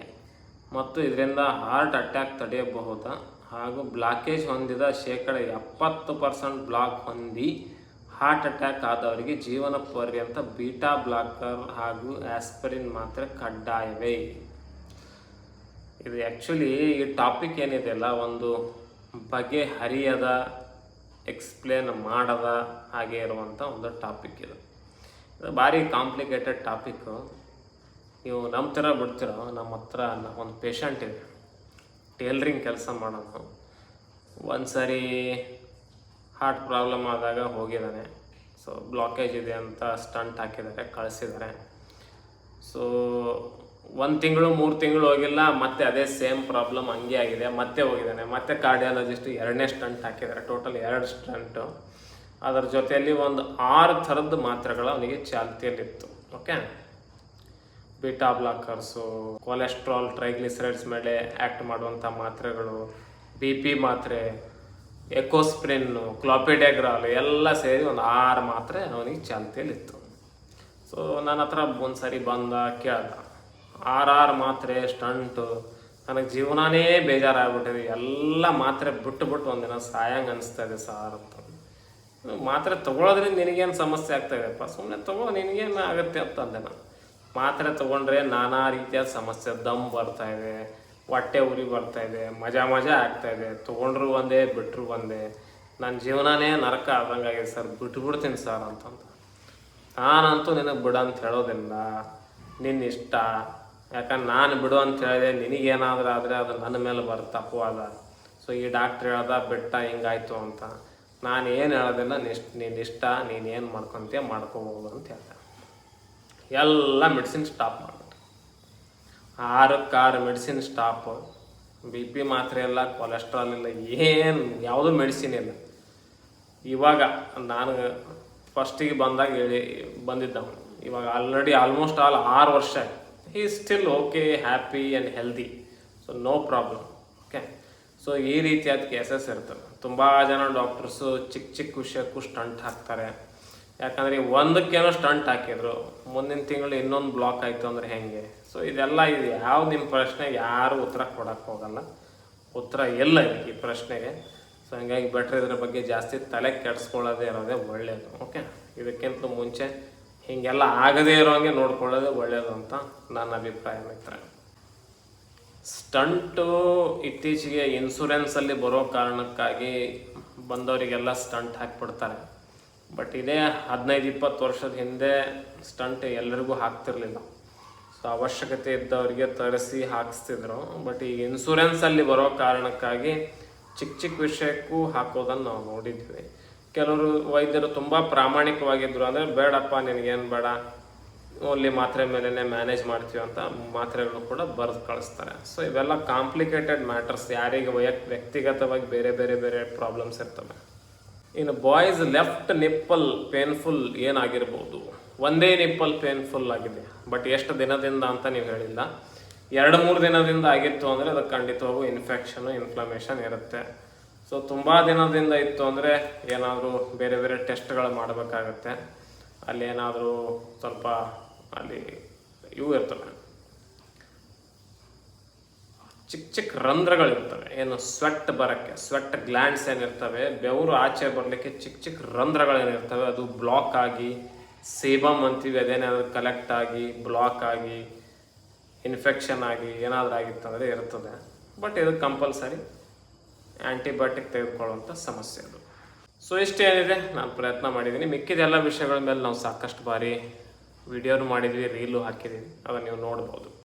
ಮತ್ತು ಇದರಿಂದ ಹಾರ್ಟ್ ಅಟ್ಯಾಕ್ ತಡೆಯಬಹುದಾ? ಹಾಗೂ ಬ್ಲಾಕೇಜ್ ಹೊಂದಿದ ಶೇಕಡ ಎಪ್ಪತ್ತು ಪರ್ಸೆಂಟ್ ಬ್ಲಾಕ್ ಹೊಂದಿ ಹಾರ್ಟ್ ಅಟ್ಯಾಕ್ ಆದವರಿಗೆ ಜೀವನ ಪರ್ಯಂತ ಬೀಟಾ ಬ್ಲಾಕರ್ ಹಾಗೂ ಆಸ್ಪರಿನ್ ಮಾತ್ರ ಕಡ್ಡಾಯವೇ? ಇದು ಆ್ಯಕ್ಚುಲಿ ಈ ಟಾಪಿಕ್ ಏನಿದೆಯಲ್ಲ ಒಂದು ಬಗೆ ಹರಿಯದ ಎಕ್ಸ್ಪ್ಲೇನ್ ಮಾಡದ ಹಾಗೆ ಇರುವಂಥ ಒಂದು ಟಾಪಿಕ್ ಇದು ಇದು. ಭಾರಿ ಕಾಂಪ್ಲಿಕೇಟೆಡ್ ಟಾಪಿಕ್ಕು ನೀವು ನಮ್ಮ ಥರ ಬಿಡ್ತಿರೋ, ನಮ್ಮ ಹತ್ರ ಒಂದು ಪೇಷಂಟ್ ಇದೆ. ಟೇಲ್ರಿಂಗ್ ಕೆಲಸ ಮಾಡೋದು. ಒಂದು ಸರಿ ಹಾರ್ಟ್ ಪ್ರಾಬ್ಲಮ್ ಆದಾಗ ಹೋಗಿದ್ದಾನೆ. ಸೊ ಬ್ಲಾಕೇಜ್ ಇದೆ ಅಂತ ಸ್ಟಂಟ್ ಹಾಕಿದ್ದಾರೆ, ಕಳಿಸಿದ್ದಾರೆ. ಸೊ ಒಂದು ತಿಂಗಳು, ಮೂರು ತಿಂಗಳು ಹೋಗಿಲ್ಲ, ಮತ್ತೆ ಅದೇ ಸೇಮ್ ಪ್ರಾಬ್ಲಮ್ ಹಂಗೆ ಆಗಿದೆ, ಮತ್ತೆ ಹೋಗಿದ್ದಾನೆ. ಮತ್ತೆ ಕಾರ್ಡಿಯಾಲಜಿಸ್ಟ್ ಎರಡನೇ ಸ್ಟಂಟ್ ಹಾಕಿದ್ದಾರೆ. ಟೋಟಲ್ ಎರಡು ಸ್ಟಂಟು ಅದರ ಜೊತೆಯಲ್ಲಿ ಒಂದು ಆರು ಥರದ ಮಾತ್ರೆಗಳು ಅವನಿಗೆ ಚಾಲ್ತಿಯಲ್ಲಿತ್ತು. Okay beta blockers, cholesterol, triglycerides ಮೇಲೆ ಆ್ಯಕ್ಟ್ ಮಾಡುವಂಥ ಮಾತ್ರೆಗಳು, ಬಿ ಪಿ ಮಾತ್ರೆ, ಎಕೋಸ್ಪ್ರಿನ್ನು, ಕ್ಲಾಪಿಡೆಗ್ರಾಲ್ ಎಲ್ಲ ಸೇರಿ ಒಂದು ಆರು ಮಾತ್ರೆ ಅವನಿಗೆ ಚಾಲ್ತಿಯಲ್ಲಿತ್ತು. ಸೊ ನನ್ನ ಹತ್ರ ಒಂದು ಸರಿ ಬಂದ ಕೇಳ್ದ ಆರ್ ಆರ್ ಮಾತ್ರೆ, ಸ್ಟಂಟು, ನನಗೆ ಜೀವನನೇ ಬೇಜಾರಾಗ್ಬಿಟ್ಟಿದೆ. ಎಲ್ಲ ಮಾತ್ರೆ ಬಿಟ್ಟು ಬಿಟ್ಟು ಒಂದಿನ ಸಾಯಂಗೆ ಅನಿಸ್ತಾ ಇದೆ ಸಾರ್ ಅಂತ. ಮಾತ್ರೆ ತೊಗೊಳೋದ್ರಿಂದ ನಿನಗೇನು ಸಮಸ್ಯೆ ಆಗ್ತಾ ಇದೆಯಪ್ಪ ಸುಮ್ಮನೆ ತಗೋ, ನಿನಗೇನು ಆಗುತ್ತೆ ಅಂತ ಅಂದೆ ನಾನು. ಮಾತ್ರೆ ತೊಗೊಂಡ್ರೆ ನಾನಾ ರೀತಿಯ ಸಮಸ್ಯೆ, ದಮ್ ಬರ್ತಾ ಇದೆ ಹೊಟ್ಟೆ ಉರಿ ಬರ್ತಾ ಇದೆ ಮಜಾ ಮಜಾ ಆಗ್ತಾ ಇದೆ ತೊಗೊಂಡ್ರು ಒಂದೇ ಬಿಟ್ಟರು ಒಂದೇ. ನನ್ನ ಜೀವನನೇ ನರಕ ಆದಂಗಾಗಿದೆ ಸರ್, ಬಿಟ್ಬಿಡ್ತೀನಿ ಸರ್ ಅಂತಂದ. ನಾನಂತೂ ನಿನಗೆ ಬಿಡು ಅಂತ ಹೇಳೋದಿಲ್ಲ ನಿನ್ನ ಇಷ್ಟ ಯಾಕಂದ್ರೆ ನಾನು ಬಿಡು ಅಂತ ಹೇಳಿದೆ ನಿನಗೇನಾದ್ರೂ ಆದರೆ ಅದು ನನ್ನ ಮೇಲೆ ಬರ್ತಪ್ಪು ಅದ ಸೊ ಈ ಡಾಕ್ಟ್ರ್ ಹೇಳ್ದ, ಬಿಟ್ಟ ಹಿಂಗಾಯ್ತು ಅಂತ. ನಾನು ಏನು ಹೇಳೋದಿಲ್ಲ ನಿಷ್ಟ್ ನೀನು ಇಷ್ಟ ನೀನು ಏನು ಮಾಡ್ಕೊತೀಯ ಮಾಡ್ಕೋಬೋದು ಅಂತ ಹೇಳ್ತಾರೆ. ಎಲ್ಲ ಮೆಡಿಸಿನ್ ಸ್ಟಾಪ್ ಮಾಡಿಬಿಟ್ರು. ಆರಕ್ಕಾರು ಆರು ಮೆಡಿಸಿನ್ ಸ್ಟಾಪು ಬಿ ಪಿ ಮಾತ್ರೆ ಇಲ್ಲ ಕೊಲೆಸ್ಟ್ರಾಲ್ ಇಲ್ಲ, ಏನು ಯಾವುದೂ ಮೆಡಿಸಿನ್ ಇಲ್ಲ. ಇವಾಗ ನಾನು ಫಸ್ಟಿಗೆ ಬಂದಾಗ ಹೇಳಿ ಬಂದಿದ್ದವನು ಇವಾಗ ಆಲ್ರೆಡಿ ಆಲ್ಮೋಸ್ಟ್ ಆಲ್ ಆರು ವರ್ಷ ಈ still okay happy and healthy so no problem okay so ಈ ರೀತಿಯಾದ ಕೇಸಸ್ ಇರ್ತವೆ. ತುಂಬ ಜನ ಡಾಕ್ಟರ್ಸು ಚಿಕ್ಕ ಚಿಕ್ಕ ವಿಷಯಕ್ಕೂ ಸ್ಟಂಟ್ ಹಾಕ್ತಾರೆ. ಯಾಕಂದರೆ ಒಂದಕ್ಕೇನೋ ಸ್ಟಂಟ್ ಹಾಕಿದ್ರು, ಮುಂದಿನ ತಿಂಗಳು ಇನ್ನೊಂದು ಬ್ಲಾಕ್ ಆಯಿತು ಅಂದರೆ ಹೆಂಗೆ? ಸೊ ಇದೆಲ್ಲ ಇದು ಯಾವ ನಿಮ್ಮ ಪ್ರಶ್ನೆಗೆ ಯಾರು ಉತ್ತರ ಕೊಡೋಕ್ಕೆ ಹೋಗಲ್ಲ. ಉತ್ತರ ಇಲ್ಲ ಇದಕ್ಕೆ ಈ ಪ್ರಶ್ನೆಗೆ. ಸೊ ಹಂಗಾಗಿ ಬೆಟ್ರ್ ಇದ್ರ ಬಗ್ಗೆ ಜಾಸ್ತಿ ತಲೆ ಕೆಡಿಸ್ಕೊಳ್ಳೋದೇ ಇರೋದೇ ಒಳ್ಳೆಯದು ಓಕೆ ಇದಕ್ಕಿಂತ ಮುಂಚೆ ಹೀಗೆಲ್ಲ ಆಗದೇ ಇರೋಂಗೆ ನೋಡ್ಕೊಳ್ಳೋದೇ ಒಳ್ಳೆಯದು ಅಂತ ನನ್ನ ಅಭಿಪ್ರಾಯ ಮಿತ್ರ. ಸ್ಟಂಟು ಇತ್ತೀಚೆಗೆ ಇನ್ಸೂರೆನ್ಸಲ್ಲಿ ಬರೋ ಕಾರಣಕ್ಕಾಗಿ ಬಂದವರಿಗೆಲ್ಲ ಸ್ಟಂಟ್ ಹಾಕ್ಬಿಡ್ತಾರೆ. ಬಟ್ ಇದೇ ಹದಿನೈದು, ಇಪ್ಪತ್ತು ವರ್ಷದ ಹಿಂದೆ ಸ್ಟಂಟ್ ಎಲ್ಲರಿಗೂ ಹಾಕ್ತಿರ್ಲಿಲ್ಲ. ಸೊ ಅವಶ್ಯಕತೆ ಇದ್ದವರಿಗೆ ತರಿಸಿ ಹಾಕಿಸ್ತಿದ್ರು. ಬಟ್ ಈಗ ಇನ್ಸೂರೆನ್ಸಲ್ಲಿ ಬರೋ ಕಾರಣಕ್ಕಾಗಿ ಚಿಕ್ಕ ಚಿಕ್ಕ ವಿಷಯಕ್ಕೂ ಹಾಕೋದನ್ನು ನಾವು ನೋಡಿದ್ವಿ. ಕೆಲವರು ವೈದ್ಯರು ತುಂಬ ಪ್ರಾಮಾಣಿಕವಾಗಿದ್ದರು ಅಂದರೆ, ಬೇಡಪ್ಪ, ನಿನಗೇನು ಬೇಡ ಓನ್ಲಿ ಮಾತ್ರೆ ಮೇಲೇ ಮ್ಯಾನೇಜ್ ಮಾಡ್ತೀವಿ ಅಂತ ಮಾತ್ರೆಗಳು ಕೂಡ ಬರೆದು ಕಳಿಸ್ತಾರೆ. ಸೊ ಇವೆಲ್ಲ ಕಾಂಪ್ಲಿಕೇಟೆಡ್ ಮ್ಯಾಟರ್ಸ್ ಯಾರಿಗೆ ವೈಯಕ್, ವ್ಯಕ್ತಿಗತವಾಗಿ ಬೇರೆ ಬೇರೆ ಬೇರೆ ಪ್ರಾಬ್ಲಮ್ಸ್ ಇರ್ತವೆ. ಇನ್ನು ಬಾಯ್ಸ್ ಲೆಫ್ಟ್ ನಿಪ್ಪಲ್ ಪೇನ್ಫುಲ್ ಏನಾಗಿರ್ಬೋದು? ಒಂದೇ ನಿಪ್ಪಲ್ ಪೇನ್ಫುಲ್ ಆಗಿದೆ. ಬಟ್ ಎಷ್ಟು ದಿನದಿಂದ ಅಂತ ನೀವು ಹೇಳಿಲ್ಲ. ಎರಡು ಮೂರು ದಿನದಿಂದ ಆಗಿತ್ತು ಅಂದರೆ ಅದಕ್ಕೆ ಖಂಡಿತವಾಗೂ ಇನ್ಫೆಕ್ಷನು ಇನ್ಫ್ಲಮೇಷನ್ ಇರುತ್ತೆ. ಸೊ ತುಂಬ ದಿನದಿಂದ ಇತ್ತು ಅಂದರೆ ಏನಾದರೂ ಬೇರೆ ಬೇರೆ ಟೆಸ್ಟ್ಗಳು ಮಾಡಬೇಕಾಗತ್ತೆ. ಅಲ್ಲಿ ಏನಾದರೂ ಸ್ವಲ್ಪ ಅಲ್ಲಿ ಇವು ಇರ್ತವೆ. ಚಿಕ್ಕ ಚಿಕ್ಕ ರಂಧ್ರಗಳಿರ್ತವೆ. ಏನು ಸ್ವೆಟ್ ಬರೋಕ್ಕೆ ಸ್ವೆಟ್ ಗ್ಲ್ಯಾಂಡ್ಸ್ ಏನಿರ್ತವೆ, ಬೆವರು ಆಚೆ ಬರಲಿಕ್ಕೆ ಚಿಕ್ಕ ಚಿಕ್ಕ ರಂಧ್ರಗಳೇನಿರ್ತವೆ, ಅದು ಬ್ಲಾಕ್ ಆಗಿ ಸೇಬಮ್ ಅಂತೀವಿ, ಅದೇನಾದರೂ ಕಲೆಕ್ಟ್ ಆಗಿ ಬ್ಲಾಕ್ ಆಗಿ ಇನ್ಫೆಕ್ಷನ್ ಆಗಿ ಏನಾದರೂ ಆಗಿತ್ತಂದರೆ ಇರ್ತದೆ. ಬಟ್ ಇದು ಕಂಪಲ್ಸರಿ ಆ್ಯಂಟಿಬಯೋಟಿಕ್ ತೆಗೆದುಕೊಳ್ಳುವಂಥ ಸಮಸ್ಯೆ ಅದು. ಸೊ ಇಷ್ಟೇನಿದೆ. ನಾನು ಪ್ರಯತ್ನ ಮಾಡಿದ್ದೀನಿ. ಮಿಕ್ಕಿದೆಲ್ಲ ವಿಷಯಗಳ ಮೇಲೆ ನಾವು ಸಾಕಷ್ಟು ಬಾರಿ ವಿಡಿಯೋನು ಮಾಡಿದ್ವಿ ರೀಲು ಹಾಕಿದ್ದೀವಿ ಅದನ್ನು ನೀವು ನೋಡ್ಬೋದು.